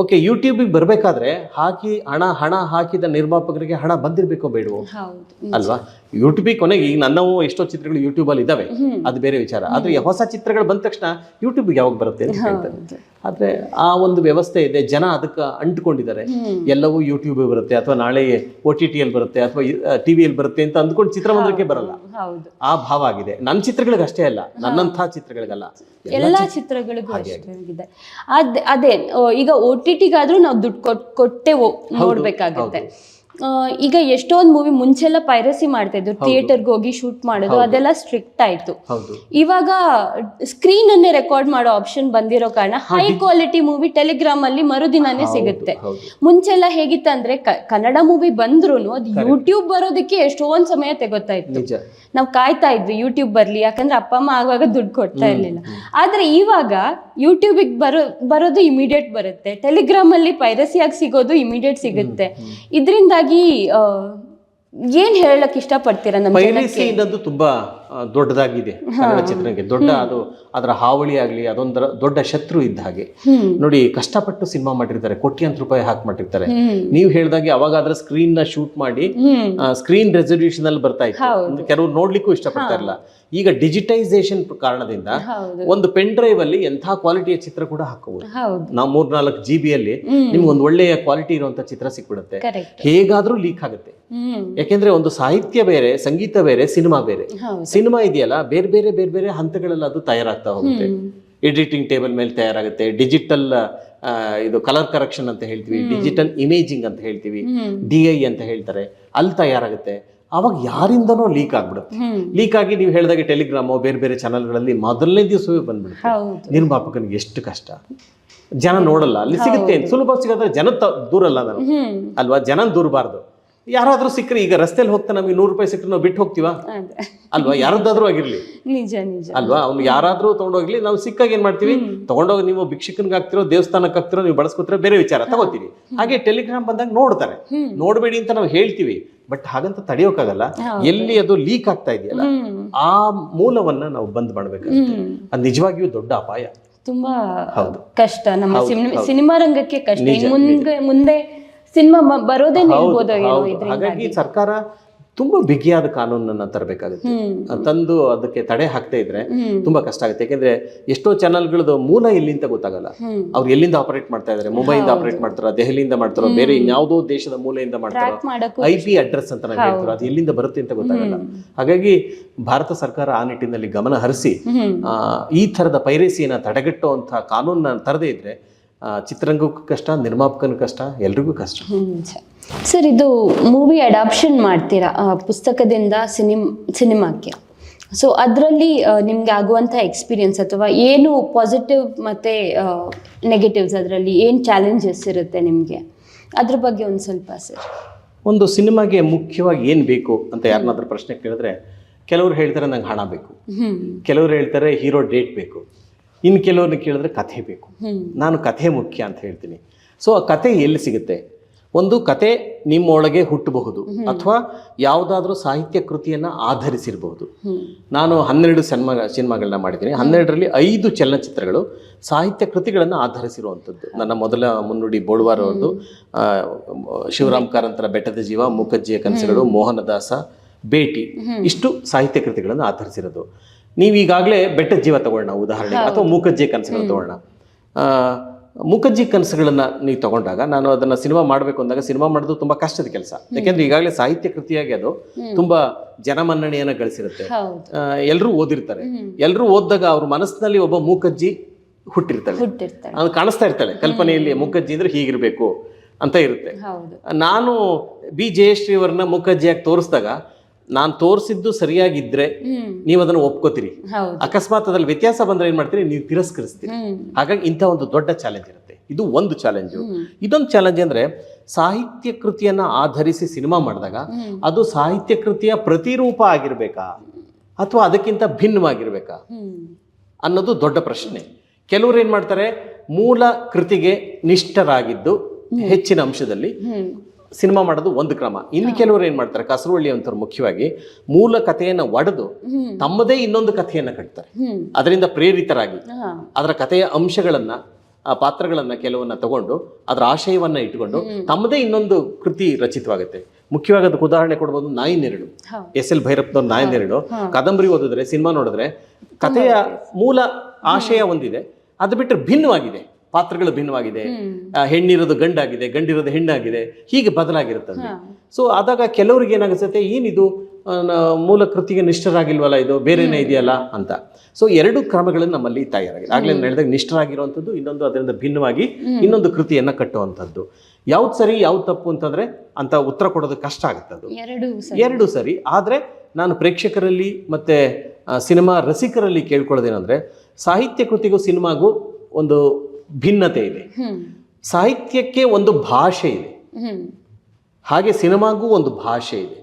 ಓಕೆ ಯೂಟ್ಯೂಬಿಗೆ ಬರಬೇಕಾದ್ರೆ ಹಾಕಿ ಹಣ ಹಣ ಹಾಕಿದ ನಿರ್ಮಾಪಕರಿಗೆ ಹಣ ಬಂದಿರಬೇಕು ಬೇಡವೋ? ಅಲ್ವಾ? ಯೂಟ್ಯೂಬಿಗೆ ಕೊನೆಗೆ ಈಗ ನನ್ನವು ಎಷ್ಟೋ ಚಿತ್ರಗಳು ಯೂಟ್ಯೂಬಲ್ಲಿ ಇದ್ದಾವೆ. ಅದು ಬೇರೆ ವಿಚಾರ. ಆದ್ರೆ ಹೊಸ ಚಿತ್ರಗಳು ಬಂದ ತಕ್ಷಣ ಯೂಟ್ಯೂಬ್ಗೆ ಯಾವಾಗ ಬರುತ್ತೆ ಅಂತ ಕೇಳ್ತಾರೆ. ಹೌದು. ಆದ್ರೆ ಆ ಒಂದು ವ್ಯವಸ್ಥೆ ಇದೆ. ಜನ ಅದಕ್ಕೆ ಅಂಟ್ಕೊಂಡಿದ್ದಾರೆ. ಎಲ್ಲವೂ ಯೂಟ್ಯೂಬ್ ಬರುತ್ತೆ ಅಥವಾ ನಾಳೆ ಒ ಟಿ ಟಿಯಲ್ಲಿ ಬರುತ್ತೆ ಅಥವಾ ಟಿವಿಯಲ್ಲಿ ಬರುತ್ತೆ ಅಂತ ಅಂದ್ಕೊಂಡು ಚಿತ್ರಮಂದಿರಕ್ಕೆ ಬರಲ್ಲ. ಆ ಭಾವ ಆಗಿದೆ. ನನ್ನ ಚಿತ್ರಗಳಿಗೆ ಅಷ್ಟೇ ಅಲ್ಲ ನನ್ನಂಥ ಚಿತ್ರಗಳಿಗಲ್ಲ. ಎಲ್ಲಾ ಚಿತ್ರಗಳಿಗೂ ಅಷ್ಟೇ ಅದ್ ಅದೇ ಈಗ ಒ ಟಿ ಟಿಗಾದ್ರೂ ನಾವು ದುಡ್ಡು ಕೊಟ್ ಕೊಟ್ಟೆ ನೋಡ್ಬೇಕಾಗುತ್ತೆ. ಈಗ ಎಷ್ಟೊಂದ್ ಮೂವಿ ಮುಂಚೆಲ್ಲ ಪೈರಸಿ ಮಾಡ್ತಾ ಇದ್ರು. ಥಿಯೇಟರ್ಗೆ ಹೋಗಿ ಶೂಟ್ ಮಾಡೋದು ಅದೆಲ್ಲ ಸ್ಟ್ರಿಕ್ಟ್ ಆಯ್ತು. ಇವಾಗ ಸ್ಕ್ರೀನ್ ಅನ್ನೇ ರೆಕಾರ್ಡ್ ಮಾಡೋ ಆಪ್ಷನ್ ಬಂದಿರೋ ಕಾರಣ ಹೈ ಕ್ವಾಲಿಟಿ ಮೂವಿ ಟೆಲಿಗ್ರಾಮ್ ಅಲ್ಲಿ ಮರುದಿನಾನೇ ಸಿಗುತ್ತೆ. ಮುಂಚೆಲ್ಲ ಹೇಗಿತ್ತಂದ್ರೆ ಅಂದ್ರೆ ಕನ್ನಡ ಮೂವಿ ಬಂದ್ರು ಅದು ಯೂಟ್ಯೂಬ್ ಬರೋದಕ್ಕೆ ಎಷ್ಟೊಂದ್ ಸಮಯ ತೆಗೋತಾ ಇತ್ತು. ನಾವು ಕಾಯ್ತಾ ಇದ್ವಿ ಯೂಟ್ಯೂಬ್ ಬರ್ಲಿ ಯಾಕಂದ್ರೆ ಅಪ್ಪ ಅಮ್ಮ ಆಗುವಾಗ ದುಡ್ಡು ಕೊಡ್ತಾ ಇರ್ಲಿಲ್ಲ. ಆದ್ರೆ ಇವಾಗ ಯೂಟ್ಯೂಬಿಗೆ ಬರೋ ಬರೋದು ಇಮಿಡಿಯೇಟ್ ಬರುತ್ತೆ. ಟೆಲಿಗ್ರಾಮ್ ಅಲ್ಲಿ ಪೈರಸಿಯಾಗಿ ಸಿಗೋದು ಇಮಿಡಿಯೇಟ್ ಸಿಗುತ್ತೆ. ಇದರಿಂದಾಗಿ ಏನ್ ಹೇಳಕ್ ಇಷ್ಟಪಡ್ತೀರಾ ನಮ್ಮ ಪೈರೇಸಿ ಅನ್ನೋದು ತುಂಬಾ ದೊಡ್ಡದಾಗಿದೆ ಕನ್ನಡ ಚಿತ್ರಕ್ಕೆ ದೊಡ್ಡ ಅದು ಅದರ ಹಾವಳಿ ಆಗ್ಲಿ ಅದೊಂದರ ದೊಡ್ಡ ಶತ್ರು ಇದ್ದ ಹಾಗೆ. ನೋಡಿ ಕಷ್ಟಪಟ್ಟು ಸಿನಿಮಾ ಮಾಡಿರ್ತಾರೆ ಕೋಟ್ಯಾಂತರ ರೂಪಾಯಿ ಹಾಕಿ ಮಾಡಿರ್ತಾರೆ. ನೀವು ಹೇಳ್ದಾಗೆ ಅವಾಗ ಅದರ ಸ್ಕ್ರೀನ್ನ ಶೂಟ್ ಮಾಡಿ ಸ್ಕ್ರೀನ್ ರೆಸಲ್ಯೂಷನ್ ಅಲ್ಲಿ ಬರ್ತಾ ಇತ್ತು. ಕೆಲವರು ನೋಡ್ಲಿಕ್ಕೂ ಇಷ್ಟಪಡ್ತಾ ಇರಲ್ಲ ಈಗ ಡಿಜಿಟೈಸೇಷನ್ ಕಾರಣದಿಂದ ಒಂದು ಪೆನ್ ಡ್ರೈವ್ ಅಲ್ಲಿ ಎಂಥ ಕ್ವಾಲಿಟಿಯ ಚಿತ್ರ ಕೂಡ ಹಾಕಬಹುದು. ಹೌದು. ನಾವು ಮೂರ್ನಾಲ್ಕು ಜಿ ಬಿ ಅಲ್ಲಿ. ನಿಮ್ಗೆ ಒಂದು ಒಳ್ಳೆಯ ಕ್ವಾಲಿಟಿ ಇರುವಂತ ಚಿತ್ರ ಸಿಕ್ಬಿಡುತ್ತೆ. ಹೇಗಾದ್ರೂ ಲೀಕ್ ಆಗುತ್ತೆ. ಯಾಕೆಂದ್ರೆ ಒಂದು ಸಾಹಿತ್ಯ ಬೇರೆ ಸಂಗೀತ ಬೇರೆ ಸಿನಿಮಾ ಬೇರೆ. ಸಿನಿಮಾ ಇದೆಯಲ್ಲ ಬೇರೆ ಬೇರೆ ಬೇರೆ ಬೇರೆ ಹಂತಗಳಲ್ಲಿ ಅದು ತಯಾರಾಗ್ತಾ ಹೋಗುತ್ತೆ. ಎಡಿಟಿಂಗ್ ಟೇಬಲ್ ಮೇಲೆ ತಯಾರಾಗುತ್ತೆ ಡಿಜಿಟಲ್ ಇದು ಕಲರ್ ಕರೆಕ್ಷನ್ ಅಂತ ಹೇಳ್ತೀವಿ ಡಿಜಿಟಲ್ ಇಮೇಜಿಂಗ್ ಅಂತ ಹೇಳ್ತೀವಿ ಡಿ ಐ ಅಂತ ಹೇಳ್ತಾರೆ ಅಲ್ಲಿ ತಯಾರಾಗುತ್ತೆ. ಅವಾಗ ಯಾರಿಂದನೋ ಲೀಕ್ ಆಗ್ಬಿಡುತ್ತೆ. ಲೀಕ್ ಆಗಿ ನೀವು ಹೇಳಿದಾಗ ಟೆಲಿಗ್ರಾಮ್ ಬೇರೆ ಬೇರೆ ಚಾನಲ್ಗಳಲ್ಲಿ ಮೊದಲನೇ ದಿವಸವೇ ಬಂದ್ಬಿಡುತ್ತೆ. ನಿರ್ಮಾಪಕನಿಗೆ ಎಷ್ಟು ಕಷ್ಟ? ಜನ ನೋಡಲ್ಲ. ಅಲ್ಲಿ ಸಿಗುತ್ತೆ ಸುಲಭ ಸಿಗೋದ್ರೆ ಜನ ದೂರಲ್ಲ ನಾನು. ಅಲ್ವಾ? ಜನ ದೂರಬಾರ್ದು. ಯಾರಾದ್ರೂ ಸಿಕ್ಕರೆ ಈಗ ರಸ್ತೆಯಲ್ಲಿ ಹೋಗ್ತಾ ನಮಗೆ ನೂರು ರೂಪಾಯಿ ಸಿಕ್ಕರೆ ನಾವು ಬಿಟ್ಟು ಹೋಗ್ತೀವಾ? ಅಲ್ವಾ? ಯಾರದ್ದಾದ್ರೂ ಆಗಿರ್ಲಿ. ನಿಜ ನಿಜ. ಅಲ್ವಾ? ಅವ್ನು ಯಾರಾದ್ರೂ ತಗೊಂಡೋಗ್ಲಿ ನಾವು ಸಿಕ್ಕಾಗ ಏನ್ ಮಾಡ್ತೀವಿ? ತಗೊಂಡೋಗಿ ನೀವು ಭಿಕ್ಷಕನ್ಗೆ ಆಗ್ತಿರೋ ದೇವಸ್ಥಾನಕ್ಕೆ ಆಗ್ತಿರೋ ನೀವು ಬಳಸ್ಕೊತಿರೋ ಬೇರೆ ವಿಚಾರ. ತಗೋತೀವಿ ಹಾಗೆ ಟೆಲಿಗ್ರಾಮ್ ಬಂದಾಗ ನೋಡ್ತಾರೆ. ನೋಡ್ಬೇಡಿ ಅಂತ ನಾವು ಹೇಳ್ತೀವಿ. ಬಟ್ ಹಾಗಂತ ತಡೆಯೋಕ್ಕಾಗಲ್ಲ ಎಲ್ಲಿ ಅದು ಲೀಕ್ ಆಗ್ತಾ ಇದೆಯಲ್ಲ ಆ ಮೂಲವನ್ನ ನಾವು ಬಂದ್ ಮಾಡ್ಬೇಕಾಗುತ್ತೆ ಹ್ಮ್. ಅದು ನಿಜವಾಗಿಯೂ ದೊಡ್ಡ ಅಪಾಯ. ತುಂಬಾ ಹೌದು. ಕಷ್ಟ. ನಮ್ಮ ಸಿನಿಮಾ ರಂಗಕ್ಕೆ ಕಷ್ಟ. ಮುಂದೆ ಮುಂದೆ ಸಿನಿಮಾ ಬರೋದೇ ಹಾಗಾಗಿ ಸರ್ಕಾರ ತುಂಬಾ ಬಿಗಿಯಾದ ಕಾನೂನನ್ನ ತರಬೇಕಾಗುತ್ತೆ. ತಂದು ಅದಕ್ಕೆ ತಡೆ ಹಾಕ್ತಾ ಇದ್ರೆ ತುಂಬಾ ಕಷ್ಟ ಆಗುತ್ತೆ. ಯಾಕೆಂದ್ರೆ ಎಷ್ಟೋ ಚಾನಲ್ಗಳದ್ದು ಮೂಲ ಎಲ್ಲಿಂದ ಗೊತ್ತಾಗಲ್ಲ. ಅವ್ರು ಎಲ್ಲಿಂದ ಆಪರೇಟ್ ಮಾಡ್ತಾ ಇದಾರೆ? ಮುಂಬೈಯಿಂದ ಆಪರೇಟ್ ಮಾಡ್ತಾರ ದೆಹಲಿಯಿಂದ ಮಾಡ್ತಾರೋ ಬೇರೆ ಇನ್ಯಾವುದೋ ದೇಶದ ಮೂಲೆಯಿಂದ ಮಾಡ್ತಾರೋ ಐ ಪಿ ಅಡ್ರೆಸ್ ಅಂತ ನಾವು ಹೇಳ್ತಾರೆ ಅದು ಎಲ್ಲಿಂದ ಬರುತ್ತೆ ಅಂತ ಗೊತ್ತಾಗಲ್ಲ. ಹಾಗಾಗಿ ಭಾರತ ಸರ್ಕಾರ ಆ ನಿಟ್ಟಿನಲ್ಲಿ ಗಮನ ಹರಿಸಿ ಈ ತರದ ಪೈರೇಸಿಯನ್ನ ತಡೆಗಟ್ಟುವಂತಹ ಕಾನೂನನ್ನ ತರದೇ ಇದ್ರೆ ಚಿತ್ರರಂಗಕ್ಕೂ ಕಷ್ಟ ನಿರ್ಮಾಪಕನ ಕಷ್ಟ ಎಲ್ರಿಗೂ ಕಷ್ಟ. ಸರ್. ಇದು ಮೂವಿ ಅಡಾಪ್ಷನ್ ಮಾಡ್ತೀರಾ? ಪುಸ್ತಕದಿಂದ ಸಿನಿಮ್ ಸಿನಿಮಾಕ್ಕೆ. ಸೊ ಅದರಲ್ಲಿ ನಿಮ್ಗೆ ಆಗುವಂಥ ಎಕ್ಸ್ಪೀರಿಯನ್ಸ್ ಅಥವಾ ಏನು ಪಾಸಿಟಿವ್ ಮತ್ತು ನೆಗೆಟಿವ್ಸ್ ಅದರಲ್ಲಿ ಏನು ಚಾಲೆಂಜಸ್ ಇರುತ್ತೆ ನಿಮಗೆ? ಅದ್ರ ಬಗ್ಗೆ ಒಂದು ಸ್ವಲ್ಪ ಸರ್. ಒಂದು ಸಿನಿಮಾಗೆ ಮುಖ್ಯವಾಗಿ ಏನು ಬೇಕು ಅಂತ ಯಾರನ್ನಾದ್ರೂ ಪ್ರಶ್ನೆ ಕೇಳಿದ್ರೆ ಕೆಲವರು ಹೇಳ್ತಾರೆ ನಂಗೆ ಹಣ ಬೇಕು. ಕೆಲವರು ಹೇಳ್ತಾರೆ ಹೀರೋ ಡೇಟ್ ಬೇಕು. ಇನ್ನು ಕೆಲವ್ರನ್ನ ಕೇಳಿದ್ರೆ ಕಥೆ ಬೇಕು. ನಾನು ಕಥೆ ಮುಖ್ಯ ಅಂತ ಹೇಳ್ತೀನಿ. ಸೊ ಆ ಕಥೆ ಎಲ್ಲಿ ಸಿಗುತ್ತೆ? ಒಂದು ಕತೆ ನಿಮ್ಮೊಳಗೆ ಹುಟ್ಟಬಹುದು ಅಥವಾ ಯಾವುದಾದ್ರೂ ಸಾಹಿತ್ಯ ಕೃತಿಯನ್ನ ಆಧರಿಸಿರಬಹುದು. ನಾನು ಹನ್ನೆರಡು ಸಿನಿಮಾ ಸಿನಿಮಾಗಳನ್ನ ಮಾಡಿದ್ದೀನಿ. ಹನ್ನೆರಡರಲ್ಲಿ ಐದು ಚಲನಚಿತ್ರಗಳು ಸಾಹಿತ್ಯ ಕೃತಿಗಳನ್ನು ಆಧರಿಸಿರುವಂಥದ್ದು. ನನ್ನ ಮೊದಲ ಮುನ್ನುಡಿ ಬೋಳ್ವಾರ್ ಅವ್ರದ್ದು ಶಿವರಾಮ್ ಕಾರಂತರ ಬೆಟ್ಟದ ಜೀವ ಮೂಕಜ್ಜಿಯ ಕನಸುಗಳು ಮೋಹನದಾಸ ಭೇಟಿ ಇಷ್ಟು ಸಾಹಿತ್ಯ ಕೃತಿಗಳನ್ನು ಆಧರಿಸಿರೋದು. ನೀವು ಈಗಾಗಲೇ ಬೆಟ್ಟದ ಜೀವ ತಗೊಳ್ಳೋಣ ಉದಾಹರಣೆ ಅಥವಾ ಮೂಕಜ್ಜಿ ಕನಸುಗಳು ತಗೊಳ್ಳೋಣ. ಮೂಕಜ್ಜಿ ಕನಸುಗಳನ್ನು ನೀವು ತಗೊಂಡಾಗ ನಾನು ಅದನ್ನ ಸಿನಿಮಾ ಮಾಡಬೇಕು ಅಂದಾಗ ಸಿನಿಮಾ ಮಾಡೋದು ತುಂಬಾ ಕಷ್ಟದ ಕೆಲಸ. ಯಾಕೆಂದ್ರೆ ಈಗಾಗಲೇ ಸಾಹಿತ್ಯ ಕೃತಿಯಾಗಿ ಅದು ತುಂಬಾ ಜನಮನ್ನಣೆಯನ್ನು ಗಳಿಸಿರುತ್ತೆ. ಎಲ್ಲರೂ ಓದಿರ್ತಾರೆ. ಎಲ್ಲರೂ ಓದಿದಾಗ ಅವ್ರ ಮನಸ್ಸಿನಲ್ಲಿ ಒಬ್ಬ ಮೂಕಜ್ಜಿ ಹುಟ್ಟಿರ್ತಾಳೆ. ಅದು ಕಾಣಿಸ್ತಾ ಇರ್ತಾಳೆ. ಕಲ್ಪನೆಯಲ್ಲಿ ಮೂಕಜ್ಜಿ ಅಂದ್ರೆ ಹೀಗಿರಬೇಕು ಅಂತ ಇರುತ್ತೆ. ನಾನು ಬಿ ಜಯಶ್ರೀ ಅವರನ್ನ ಮೂಕಜ್ಜಿಯಾಗಿ ತೋರಿಸಿದಾಗ ನಾನು ತೋರಿಸಿದ್ದು ಸರಿಯಾಗಿದ್ರೆ ನೀವು ಅದನ್ನು ಒಪ್ಕೋತೀರಿ. ಅಕಸ್ಮಾತ್ ಅದ್ರಲ್ಲಿ ವ್ಯತ್ಯಾಸ ಬಂದ್ರೆ ಏನ್ ಮಾಡ್ತೀರಿ? ನೀವು ತಿರಸ್ಕರಿಸ್ತೀರಿ. ಹಾಗಾಗಿ ಇಂಥ ಒಂದು ದೊಡ್ಡ ಚಾಲೆಂಜ್ ಇರುತ್ತೆ. ಇದು ಒಂದು ಚಾಲೆಂಜು ಇದೊಂದು ಚಾಲೆಂಜ್ ಅಂದ್ರೆ ಸಾಹಿತ್ಯ ಕೃತಿಯನ್ನ ಆಧರಿಸಿ ಸಿನಿಮಾ ಮಾಡಿದಾಗ ಅದು ಸಾಹಿತ್ಯ ಕೃತಿಯ ಪ್ರತಿರೂಪ ಆಗಿರ್ಬೇಕಾ? ಅಥವಾ ಅದಕ್ಕಿಂತ ಭಿನ್ನವಾಗಿರ್ಬೇಕಾ? ಅನ್ನೋದು ದೊಡ್ಡ ಪ್ರಶ್ನೆ. ಕೆಲವರು ಏನ್ ಮಾಡ್ತಾರೆ? ಮೂಲ ಕೃತಿಗೆ ನಿಷ್ಠರಾಗಿದ್ದು ಹೆಚ್ಚಿನ ಅಂಶದಲ್ಲಿ ಸಿನಿಮಾ ಮಾಡೋದು ಒಂದು ಕ್ರಮ. ಇನ್ನು ಕೆಲವರು ಏನ್ ಮಾಡ್ತಾರೆ ಕಸರುವಳ್ಳಿ ಅಂತವ್ರು ಮುಖ್ಯವಾಗಿ ಮೂಲ ಕಥೆಯನ್ನ ಒಡೆದು ತಮ್ಮದೇ ಇನ್ನೊಂದು ಕಥೆಯನ್ನ ಕಟ್ತಾರೆ. ಅದರಿಂದ ಪ್ರೇರಿತರಾಗಿ ಅದರ ಕಥೆಯ ಅಂಶಗಳನ್ನ ಆ ಪಾತ್ರಗಳನ್ನ ಕೆಲವನ್ನ ತಗೊಂಡು ಅದರ ಆಶಯವನ್ನ ಇಟ್ಕೊಂಡು ತಮ್ಮದೇ ಇನ್ನೊಂದು ಕೃತಿ ರಚಿತವಾಗುತ್ತೆ. ಮುಖ್ಯವಾಗಿ ಅದಕ್ಕೆ ಉದಾಹರಣೆ ಕೊಡ್ಬೋದು ನಾಯಿ ನೆರಳು. ಎಸ್ ಎಲ್ ಭೈರಪ್ಪನವ್ರ ನಾಯಿ ನೆರಳು. ಕಾದಂಬರಿ ಓದಿದ್ರೆ ಸಿನಿಮಾ ನೋಡಿದ್ರೆ ಕಥೆಯ ಮೂಲ ಆಶಯ ಒಂದಿದೆ. ಅದು ಬಿಟ್ಟರೆ ಭಿನ್ನವಾಗಿದೆ. ಪಾತ್ರಗಳು ಭಿನ್ನವಾಗಿದೆ. ಹೆಣ್ಣಿರೋದು ಗಂಡಾಗಿದೆ ಗಂಡಿರೋದು ಹೆಣ್ಣಾಗಿದೆ ಹೀಗೆ ಬದಲಾಗಿರುತ್ತದೆ ಸೊ ಆದಾಗ ಕೆಲವ್ರಿಗೆ ಏನಾಗುತ್ತೆ ಏನಿದು? ಮೂಲ ಕೃತಿಗೆ ನಿಷ್ಠರಾಗಿಲ್ವಲ್ಲ ಇದು? ಬೇರೆನೇ ಇದೆಯಲ್ಲ ಅಂತ. ಸೊ ಎರಡು ಕ್ರಮಗಳನ್ನು ನಮ್ಮಲ್ಲಿ ತಯಾರಾಗಿದೆ. ಆಗ್ಲೇ ಹೇಳಿದಾಗ ನಿಷ್ಠರಾಗಿರುವಂಥದ್ದು ಇನ್ನೊಂದು ಅದರಿಂದ ಭಿನ್ನವಾಗಿ ಇನ್ನೊಂದು ಕೃತಿಯನ್ನ ಕಟ್ಟುವಂಥದ್ದು. ಯಾವ್ದು ಸರಿ ಯಾವ್ದು ತಪ್ಪು ಅಂತಂದ್ರೆ ಅಂತ ಉತ್ತರ ಕೊಡೋದು ಕಷ್ಟ ಆಗುತ್ತೆ ಅದು. ಎರಡು ಸರಿ. ಆದರೆ ನಾನು ಪ್ರೇಕ್ಷಕರಲ್ಲಿ ಮತ್ತೆ ಸಿನಿಮಾ ರಸಿಕರಲ್ಲಿ ಕೇಳ್ಕೊಳ್ಳೋದೇನೆಂದ್ರೆ ಸಾಹಿತ್ಯ ಕೃತಿಗೂ ಸಿನಿಮಾಗೂ ಒಂದು ಭಿನ್ನತೆ ಇದೆ. ಸಾಹಿತ್ಯಕ್ಕೆ ಒಂದು ಭಾಷೆ ಇದೆ. ಹಾಗೆ ಸಿನಿಮಾಗೂ ಒಂದು ಭಾಷೆ ಇದೆ.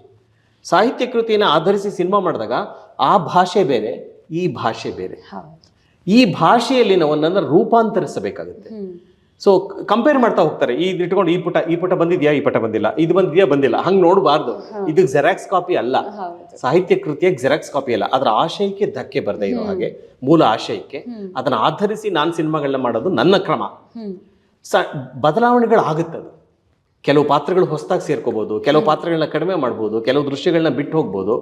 ಸಾಹಿತ್ಯ ಕೃತಿಯನ್ನು ಆಧರಿಸಿ ಸಿನಿಮಾ ಮಾಡಿದಾಗ ಆ ಭಾಷೆ ಬೇರೆ ಈ ಭಾಷೆ ಬೇರೆ. ಈ ಭಾಷೆಯಲ್ಲಿ ನಾವು ಒಂದನ್ನು ರೂಪಾಂತರಿಸಬೇಕಾಗುತ್ತೆ ಸೊ ಕಂಪೇರ್ ಮಾಡ್ತಾ ಹೋಗ್ತಾರೆ. ಈ ಇಟ್ಕೊಂಡು ಈ ಪುಟ ಈ ಪುಟ ಬಂದಿದ್ಯಾ ಈ ಪುಟ ಬಂದಿಲ್ಲ. ಇದು ಬಂದಿದ್ಯಾ ಬಂದಿಲ್ಲ. ಹಂಗ್ ನೋಡಬಾರ್ದು. ಇದು ಜೆರಾಕ್ಸ್ ಕಾಪಿ ಅಲ್ಲ. ಸಾಹಿತ್ಯ ಕೃತಿಯ ಜೆರಾಕ್ಸ್ ಕಾಪಿ ಅಲ್ಲ. ಅದರ ಆಶಯಕ್ಕೆ ಧಕ್ಕೆ ಬರದೇ ಇರೋ ಹಾಗೆ ಮೂಲ ಆಶಯಕ್ಕೆ ಅದನ್ನ ಆಧರಿಸಿ ನಾನು ಸಿನಿಮಾಗಳನ್ನ ಮಾಡೋದು ನನ್ನ ಕ್ರಮ. ಸ ಬದಲಾವಣೆಗಳು ಅದು ಕೆಲವು ಪಾತ್ರಗಳು ಹೊಸದಾಗಿ ಸೇರ್ಕೋಬಹುದು ಕೆಲವು ಪಾತ್ರಗಳನ್ನ ಕಡಿಮೆ ಮಾಡ್ಬೋದು ಕೆಲವು ದೃಶ್ಯಗಳನ್ನ ಬಿಟ್ಟು ಹೋಗ್ಬೋದು.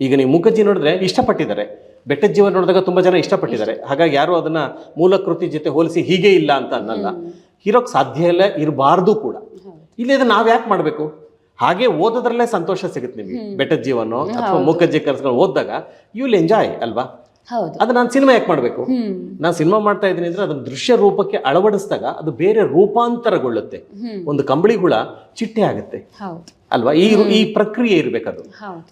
ಈಗ ನೀವು ಮುಖಜ್ಜಿ ನೋಡಿದ್ರೆ ಇಷ್ಟಪಟ್ಟಿದ್ದಾರೆ. ಬೆಟ್ಟದ ಜೀವನ ನೋಡಿದಾಗ ತುಂಬಾ ಜನ ಇಷ್ಟಪಟ್ಟಿದ್ದಾರೆ. ಹಾಗಾಗಿ ಯಾರು ಅದನ್ನ ಮೂಲ ಕೃತಿ ಜೊತೆ ಹೋಲಿಸಿ ಹೀಗೆ ಇಲ್ಲ ಅಂತ ಅನ್ನಲ್ಲ. ಇರೋಕ್ ಸಾಧ್ಯ ಇಲ್ಲ ಇರಬಾರ್ದು ಕೂಡ. ಇಲ್ಲಿ ಅದನ್ನ ನಾವು ಯಾಕೆ ಮಾಡಬೇಕು? ಹಾಗೆ ಓದೋದ್ರಲ್ಲೇ ಸಂತೋಷ ಸಿಗುತ್ತೆ ನಿಮಗೆ. ಬೆಟ್ಟದ ಜೀವನ ಅಥವಾ ಮೂಕಜ್ಜಿ ಕನಸುಗಳು ಓದಿದಾಗ ಯು ವಿಲ್ ಎಂಜಾಯ್ ಅಲ್ವಾ? ಹೌದು. ಅದು ನಾನು ಸಿನಿಮಾ ಯಾಕೆ ಮಾಡಬೇಕು? ನಾನು ಸಿನಿಮಾ ಮಾಡ್ತಾ ಇದ್ದೀನಿ ಅಂದ್ರೆ ಅದನ್ನ ದೃಶ್ಯ ರೂಪಕ್ಕೆ ಅಳವಡಿಸಿದಾಗ ಅದು ಬೇರೆ ರೂಪಾಂತರಗೊಳ್ಳುತ್ತೆ. ಒಂದು ಕಂಬಳಿ ಹುಳ ಚಿಟ್ಟೆ ಆಗುತ್ತೆ. ಅಲ್ವಾ? ಈ ಈ ಪ್ರಕ್ರಿಯೆ ಇರಬೇಕದು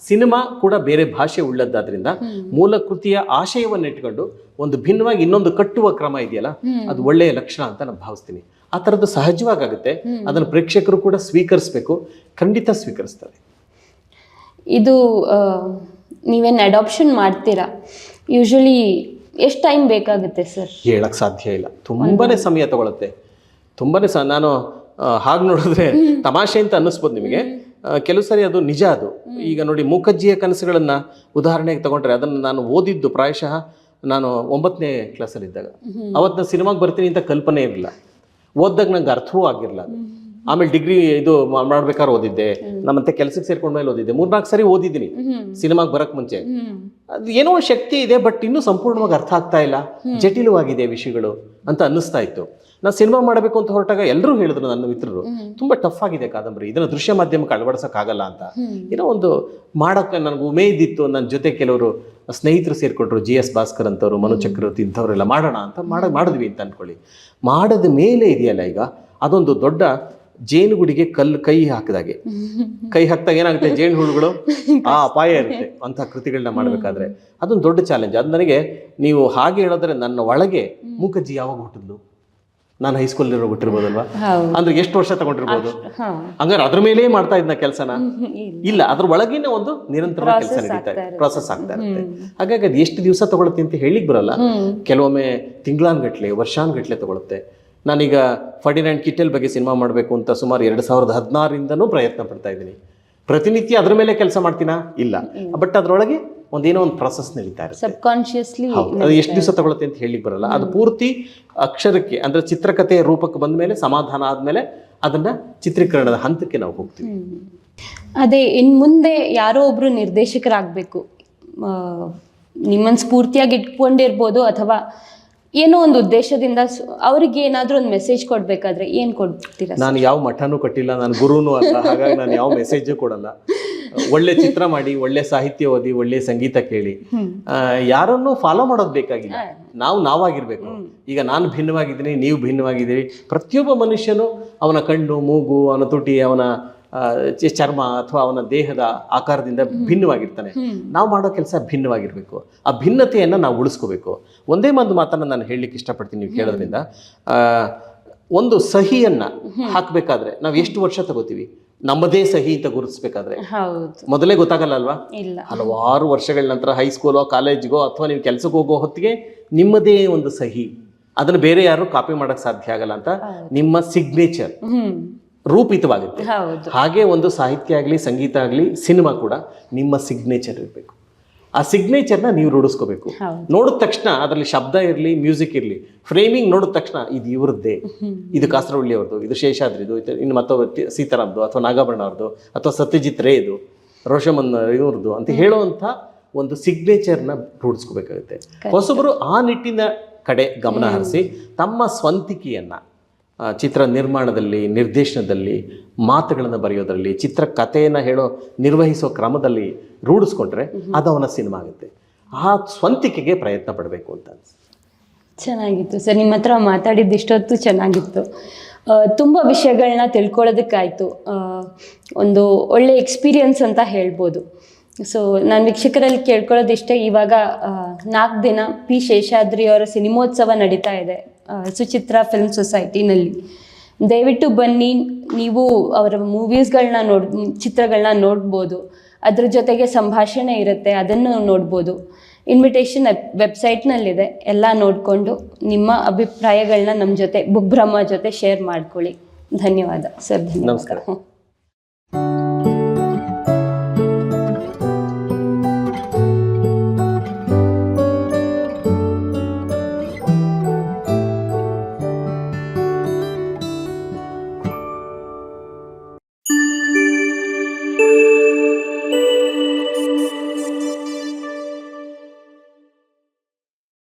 ಸಿನಿಮಾ ಕೂಡ ಬೇರೆ ಭಾಷೆ ಉಳ್ಳದ್ದಾದ್ರಿಂದ ಮೂಲ ಕೃತಿಯ ಆಶಯವನ್ನ ಇಟ್ಕೊಂಡು ಒಂದು ಭಿನ್ನವಾಗಿ ಇನ್ನೊಂದು ಕಟ್ಟುವ ಕ್ರಮ ಇದೆಯಲ್ಲ ಅದು ಒಳ್ಳೆಯ ಲಕ್ಷಣ ಅಂತ ನಾನು ಭಾವಿಸ್ತೀನಿ. ಆ ಥರದ್ದು ಸಹಜವಾಗುತ್ತೆ. ಅದನ್ನು ಪ್ರೇಕ್ಷಕರು ಕೂಡ ಸ್ವೀಕರಿಸಬೇಕು. ಖಂಡಿತ ಸ್ವೀಕರಿಸ್ತಾರೆ. ಇದು ನೀವೇನು ಅಡಾಪ್ಷನ್ ಮಾಡ್ತೀರಾ? ಯೂಶಲಿ ಎಷ್ಟು ಟೈಮ್ ಬೇಕಾಗುತ್ತೆ ಸರ್ ಹೇಳಕ್ ಸಾಧ್ಯ ಇಲ್ಲ. ತುಂಬಾನೇ ಸಮಯ ತಗೊಳುತ್ತೆ. ತುಂಬಾನೇ ಸ ನಾನು ಹಾಗೆ ನೋಡಿದ್ರೆ ತಮಾಷೆ ಅಂತ ಅನ್ನಿಸ್ಬೋದು ನಿಮಗೆ. ಕೆಲವು ಸರಿ ಅದು ನಿಜ ಅದು. ಈಗ ನೋಡಿ ಮೂಕಜ್ಜಿಯ ಕನಸುಗಳನ್ನ ಉದಾಹರಣೆಗೆ ತಗೊಂಡ್ರೆ ಅದನ್ನು ನಾನು ಓದಿದ್ದು ಪ್ರಾಯಶಃ ನಾನು ಒಂಬತ್ತನೇ ಕ್ಲಾಸಲ್ಲಿ ಇದ್ದಾಗ. ಅವತ್ತು ನಾನು ಸಿನಿಮಾಗೆ ಬರ್ತೀನಿ ಅಂತ ಕಲ್ಪನೆ ಇರಲಿಲ್ಲ. ಓದ್ದಾಗ ನಂಗೆ ಅರ್ಥವೂ ಆಗಿರಲಿಲ್ಲ. ಅದು ಆಮೇಲೆ ಡಿಗ್ರಿ ಇದು ಮಾಡ್ಬೇಕಾದ್ರೆ ಓದಿದ್ದೆ. ನಮ್ಮಂತೆ ಕೆಲಸಕ್ಕೆ ಸೇರ್ಕೊಂಡ ಮೇಲೆ ಓದಿದ್ದೆ. ಮೂರ್ನಾಲ್ಕು ಸರಿ ಓದಿದ್ದೀನಿ. ಸಿನಿಮಾಗೆ ಬರಕ್ ಮುಂಚೆ. ಅದು ಏನೋ ಶಕ್ತಿ ಇದೆ ಬಟ್ ಇನ್ನೂ ಸಂಪೂರ್ಣವಾಗಿ ಅರ್ಥ ಆಗ್ತಾ ಇಲ್ಲ. ಜಟಿಲವಾಗಿದೆ ವಿಷಯಗಳು ಅಂತ ಅನ್ನಿಸ್ತಾ ಇತ್ತು. ನಾನು ಸಿನಿಮಾ ಮಾಡಬೇಕು ಅಂತ ಹೊರಟಾಗ ಎಲ್ಲರೂ ಹೇಳಿದ್ರು ನನ್ನ ಮಿತ್ರರು. ತುಂಬಾ ಟಫ್ ಆಗಿದೆ ಕಾದಂಬರಿ. ಇದನ್ನ ದೃಶ್ಯ ಮಾಧ್ಯಮಕ್ಕೆ ಅಳವಡಿಸೋಕ್ಕಾಗಲ್ಲ ಅಂತ. ಏನೋ ಒಂದು ಮಾಡೋಕ್ಕೆ ನನಗೆ ಉಮೇದಿತ್ತು ನನ್ನ ಜೊತೆ ಕೆಲವರು ಸ್ನೇಹಿತರು ಸೇರಿಕೊಂಡ್ರು ಜಿ ಎಸ್ ಭಾಸ್ಕರ್ ಅಂತವರು ಮನು ಚಕ್ರವರ್ತಿ ಇಂಥವ್ರೆಲ್ಲ ಮಾಡೋಣ ಅಂತ ಮಾಡ ಮಾಡಿದ್ವಿ ಅಂತ ಅನ್ಕೊಳ್ಳಿ. ಮಾಡದ ಮೇಲೆ ಇದೆಯಲ್ಲ ಈಗ. ಅದೊಂದು ದೊಡ್ಡ ಜೇನುಗುಡಿಗೆ ಕಲ್ಲು ಕೈ ಹಾಕಿದಾಗೆ. ಕೈ ಹಾಕ್ದಾಗ ಏನಾಗುತ್ತೆ? ಜೇನು ಹುಳುಗಳು? ಆ ಅಪಾಯ ಇರುತ್ತೆ. ಅಂತ ಕೃತಿಗಳನ್ನ ಮಾಡ್ಬೇಕಾದ್ರೆ. ಅದೊಂದು ದೊಡ್ಡ ಚಾಲೆಂಜ್ ಅದು ನನಗೆ ನೀವು ಹಾಗೆ ಹೇಳಿದ್ರೆ ನನ್ನ ಒಳಗೆ ಮೂಕಜ್ಜಿ ಯಾವಾಗ ಹುಟ್ಟಿದ್ಲು? ನಾನು ಹೈಸ್ಕೂಲ್ ಇರೋ ಹುಟ್ಟಿರ್ಬೋದಲ್ವಾ? ಹೌದು. ಅಂದ್ರೆ ಎಷ್ಟು ವರ್ಷ ತಗೊಂಡಿರ್ಬೋದು? ಹಂಗಾರೆ ಅದ್ರ ಮೇಲೆ ಮಾಡ್ತಾ ಇದ್ನ ಕೆಲಸನ? ಇಲ್ಲ. ಇಲ್ಲ ಅದ್ರ ಒಳಗಿನ ಒಂದು ನಿರಂತರ ಕೆಲಸ ನಡೀತಾ ಇದೆ. ಪ್ರಾಸೆಸ್ ಆಗ್ತಾ ಇರುತ್ತೆ. ಹಾಗಾಗಿ ಅದು ಎಷ್ಟು ದಿವಸ ತಗೊಳುತ್ತೆ ಅಂತ ಹೇಳಿಕ್ ಬರಲ್ಲ. ಕೆಲವೊಮ್ಮೆ ತಿಂಗಳಾನ್ಗಟ್ಲೆ ವರ್ಷಾನ್ಗಟ್ಲೆ ತಗೊಳುತ್ತೆ. ನಾನೀಗ ಫಾರ್ಟಿ ನೈನ್ ಕಿಟ್ಟೆಲ್ ಬಗ್ಗೆ ಸಿನಿಮಾ ಮಾಡಬೇಕು ಅಂತ ಸುಮಾರು ಎರಡು ಸಾವಿರದ ಹದಿನಾರಿಂದನೂ ಪ್ರಯತ್ನ ಪಡ್ತಾ ಇದ್ದೀನಿ. ಪ್ರತಿನಿತ್ಯ ಅದ್ರ ಮೇಲೆ ಕೆಲಸ ಮಾಡ್ತೀನಾ? ಇಲ್ಲ. ಬಟ್ ಅದರೊಳಗೆ ಒಂದೇನೋ ಒಂದು ಪ್ರಾಸೆಸ್ ನಡೀತಾ ಇರುತ್ತೆ. ಸಬ್ಕಾನ್ಶಿಯಸ್ಲಿ ಅದು ಎಷ್ಟು ದಿವಸ ತಗೊಳುತ್ತೆ ಅಂತ ಹೇಳಿ ಬರಲ್ಲ. ಅದು ಪೂರ್ತಿ ಅಕ್ಷರಕ್ಕೆ ಅಂದ್ರೆ ಚಿತ್ರಕಥೆಯ ರೂಪಕ್ಕೆ ಬಂದ ಮೇಲೆ ಸಮಾಧಾನ ಆದಮೇಲೆ ಅದನ್ನ ಚಿತ್ರೀಕರಣದ ಹಂತಕ್ಕೆ ನಾವು ಹೋಗ್ತೀವಿ. ಅದೇ ಇನ್ ಮುಂದೆ ಯಾರೋ ಒಬ್ರು ನಿರ್ದೇಶಕರಾಗಬೇಕು. ನಿಮ್ಮನ್ನು ಸ್ಫೂರ್ತಿಯಾಗಿ ಇಟ್ಕೊಂಡಿರ್ಬೋದು ಅಥವಾ ಏನೋ ಒಂದು ಉದ್ದೇಶದಿಂದ ಅವರಿಗೆ ಏನಾದರೂ ಒಂದು ಮೆಸೇಜ್ ಕೊಡ್ಬೇಕಾದ್ರೆ ಏನು ಕೊಡ್ತೀರಾ ನಾನು ಯಾವ ಮಠನೂ ಕಟ್ಟಿಲ್ಲ ನಾನು ಗುರುನು ಅಲ್ಲ ಹಾಗಾಗಿ ನಾನು ಯಾವ ಮೆಸೇಜ್ ಕೊಡಲ್ಲ. ಒಳ್ಳೆ ಚಿತ್ರ ಮಾಡಿ ಒಳ್ಳೆ ಸಾಹಿತ್ಯ ಓದಿ ಒಳ್ಳೆ ಸಂಗೀತ ಕೇಳಿ. ಯಾರನ್ನು ಫಾಲೋ ಮಾಡೋದು ಬೇಕಾಗಿಲ್ಲ. ನಾವು ನಾವಾಗಿರ್ಬೇಕು. ಈಗ ನಾನು ಭಿನ್ನವಾಗಿದ್ದೀನಿ ನೀವು ಭಿನ್ನವಾಗಿದ್ದೀರಿ. ಪ್ರತಿಯೊಬ್ಬ ಮನುಷ್ಯನು ಅವನ ಕಣ್ಣು ಮೂಗು ಅವನ ತುಟಿ ಅವನ ಚರ್ಮ ಅಥವಾ ಅವನ ದೇಹದ ಆಕಾರದಿಂದ ಭಿನ್ನವಾಗಿರ್ತಾನೆ. ನಾವು ಮಾಡೋ ಕೆಲಸ ಭಿನ್ನವಾಗಿರ್ಬೇಕು. ಆ ಭಿನ್ನತೆಯನ್ನು ನಾವು ಉಳಿಸ್ಕೋಬೇಕು. ಒಂದೇ ಒಂದು ಮಾತನ್ನು ನಾನು ಹೇಳಲಿಕ್ಕೆ ಇಷ್ಟಪಡ್ತೀನಿ ನೀವು ಕೇಳೋದ್ರಿಂದ. ಒಂದು ಸಹಿಯನ್ನ ಹಾಕಬೇಕಾದ್ರೆ ನಾವು ಎಷ್ಟು ವರ್ಷ ತಗೋತೀವಿ? ನಮ್ಮದೇ ಸಹಿ ಅಂತ ಗುರುತಿಸ್ಬೇಕಾದ್ರೆ. ಮೊದಲೇ ಗೊತ್ತಾಗಲ್ಲ ಅಲ್ವಾ? ಹಲವಾರು ವರ್ಷಗಳ ನಂತರ ಹೈಸ್ಕೂಲೋ ಕಾಲೇಜ್ಗೋ ಅಥವಾ ನೀವು ಕೆಲಸಕ್ಕೆ ಹೋಗೋ ಹೊತ್ತಿಗೆ ನಿಮ್ಮದೇ ಒಂದು ಸಹಿ. ಅದನ್ನು ಬೇರೆ ಯಾರು ಕಾಪಿ ಮಾಡಕ್ ಸಾಧ್ಯ ಆಗಲ್ಲ ಅಂತ ನಿಮ್ಮ ಸಿಗ್ನೇಚರ್ ರೂಪಿತವಾಗುತ್ತೆ ಹಾಗೆ ಒಂದು ಸಾಹಿತ್ಯ ಆಗಲಿ ಸಂಗೀತ ಆಗಲಿ ಸಿನಿಮಾ ಕೂಡ ನಿಮ್ಮ ಸಿಗ್ನೇಚರ್ ಇರಬೇಕು. ಆ ಸಿಗ್ನೇಚರ್ನ ನೀವು ರೂಢಿಸ್ಕೋಬೇಕು. ನೋಡಿದ ತಕ್ಷಣ ಅದರಲ್ಲಿ ಶಬ್ದ ಇರಲಿ ಮ್ಯೂಸಿಕ್ ಇರಲಿ ಫ್ರೇಮಿಂಗ್ ನೋಡಿದ ತಕ್ಷಣ ಇದು ಇವ್ರದ್ದೇ. ಇದು ಕಾಸರವಳ್ಳಿ ಅವ್ರದ್ದು ಇದು ಶೇಷಾದ್ರಿದು ಇದು ಇನ್ನು ಮತ್ತೊಬ್ಬ ಸೀತಾರಾಮ್ದು ಅಥವಾ ನಾಗಾಭರಣ ಅವ್ರದ್ದು ಅಥವಾ ಸತ್ಯಜಿತ್ ರೇದು ರೋಷಮನ್ ಇವ್ರದ್ದು ಅಂತ ಹೇಳುವಂಥ ಒಂದು ಸಿಗ್ನೇಚರ್ನ ರೂಢಿಸ್ಕೋಬೇಕಾಗುತ್ತೆ. ಹೊಸಬರು ಆ ನಿಟ್ಟಿನ ಕಡೆ ಗಮನ ಹರಿಸಿ ತಮ್ಮ ಸ್ವಂತಿಕೆಯನ್ನು ಚಿತ್ರ ನಿರ್ಮಾಣದಲ್ಲಿ ನಿರ್ದೇಶನದಲ್ಲಿ ಮಾತುಗಳನ್ನು ಬರೆಯೋದರಲ್ಲಿ ಚಿತ್ರ ಕಥೆಯನ್ನು ಹೇಳೋ ನಿರ್ವಹಿಸೋ ಕ್ರಮದಲ್ಲಿ ರೂಢಿಸ್ಕೊಂಡ್ರೆ ಅದು ಅವನ ಸಿನಿಮಾ ಆಗುತ್ತೆ. ಆ ಸ್ವಂತಿಕೆಗೆ ಪ್ರಯತ್ನ ಪಡಬೇಕು ಅಂತ ಚೆನ್ನಾಗಿತ್ತು ಸರ್ ನಿಮ್ಮ ಹತ್ರ ಮಾತಾಡಿದ್ದಿಷ್ಟೊತ್ತು ಚೆನ್ನಾಗಿತ್ತು. ಆ, ತುಂಬ ವಿಷಯಗಳನ್ನ ತಿಳ್ಕೊಳ್ಳೋದಕ್ಕಾಯಿತು. ಒಂದು ಒಳ್ಳೆ ಎಕ್ಸ್ಪೀರಿಯನ್ಸ್ ಅಂತ ಹೇಳ್ಬೋದು. ಸೊ ನಾನು ವೀಕ್ಷಕರಲ್ಲಿ ಕೇಳ್ಕೊಳ್ಳೋದಿಷ್ಟೇ ಇವಾಗ ನಾಲ್ಕು ದಿನ ಪಿ ಶೇಷಾದ್ರಿ ಅವರ ಸಿನಿಮೋತ್ಸವ ನಡೀತಾ ಇದೆ. ಸುಚಿತ್ರ ಫಿಲ್ಮ್ ಸೊಸೈಟಿನಲ್ಲಿ ದಯವಿಟ್ಟು ಬನ್ನಿ, ನೀವು ಅವರ ಮೂವೀಸ್ಗಳನ್ನ ನೋಡ್ ಚಿತ್ರಗಳನ್ನ ನೋಡ್ಬೋದು. ಅದ್ರ ಜೊತೆಗೆ ಸಂಭಾಷಣೆ ಇರುತ್ತೆ, ಅದನ್ನು ನೋಡ್ಬೋದು. ಇನ್ವಿಟೇಷನ್ ವೆಬ್ಸೈಟ್ನಲ್ಲಿದೆ ಎಲ್ಲ ನೋಡಿಕೊಂಡು ನಿಮ್ಮ ಅಭಿಪ್ರಾಯಗಳನ್ನ ನಮ್ಮ ಜೊತೆ ಬುಬ್ರಮ್ಮ ಜೊತೆ ಶೇರ್ ಮಾಡ್ಕೊಳ್ಳಿ. ಧನ್ಯವಾದ. ಸರ್ ನಮಸ್ಕಾರ.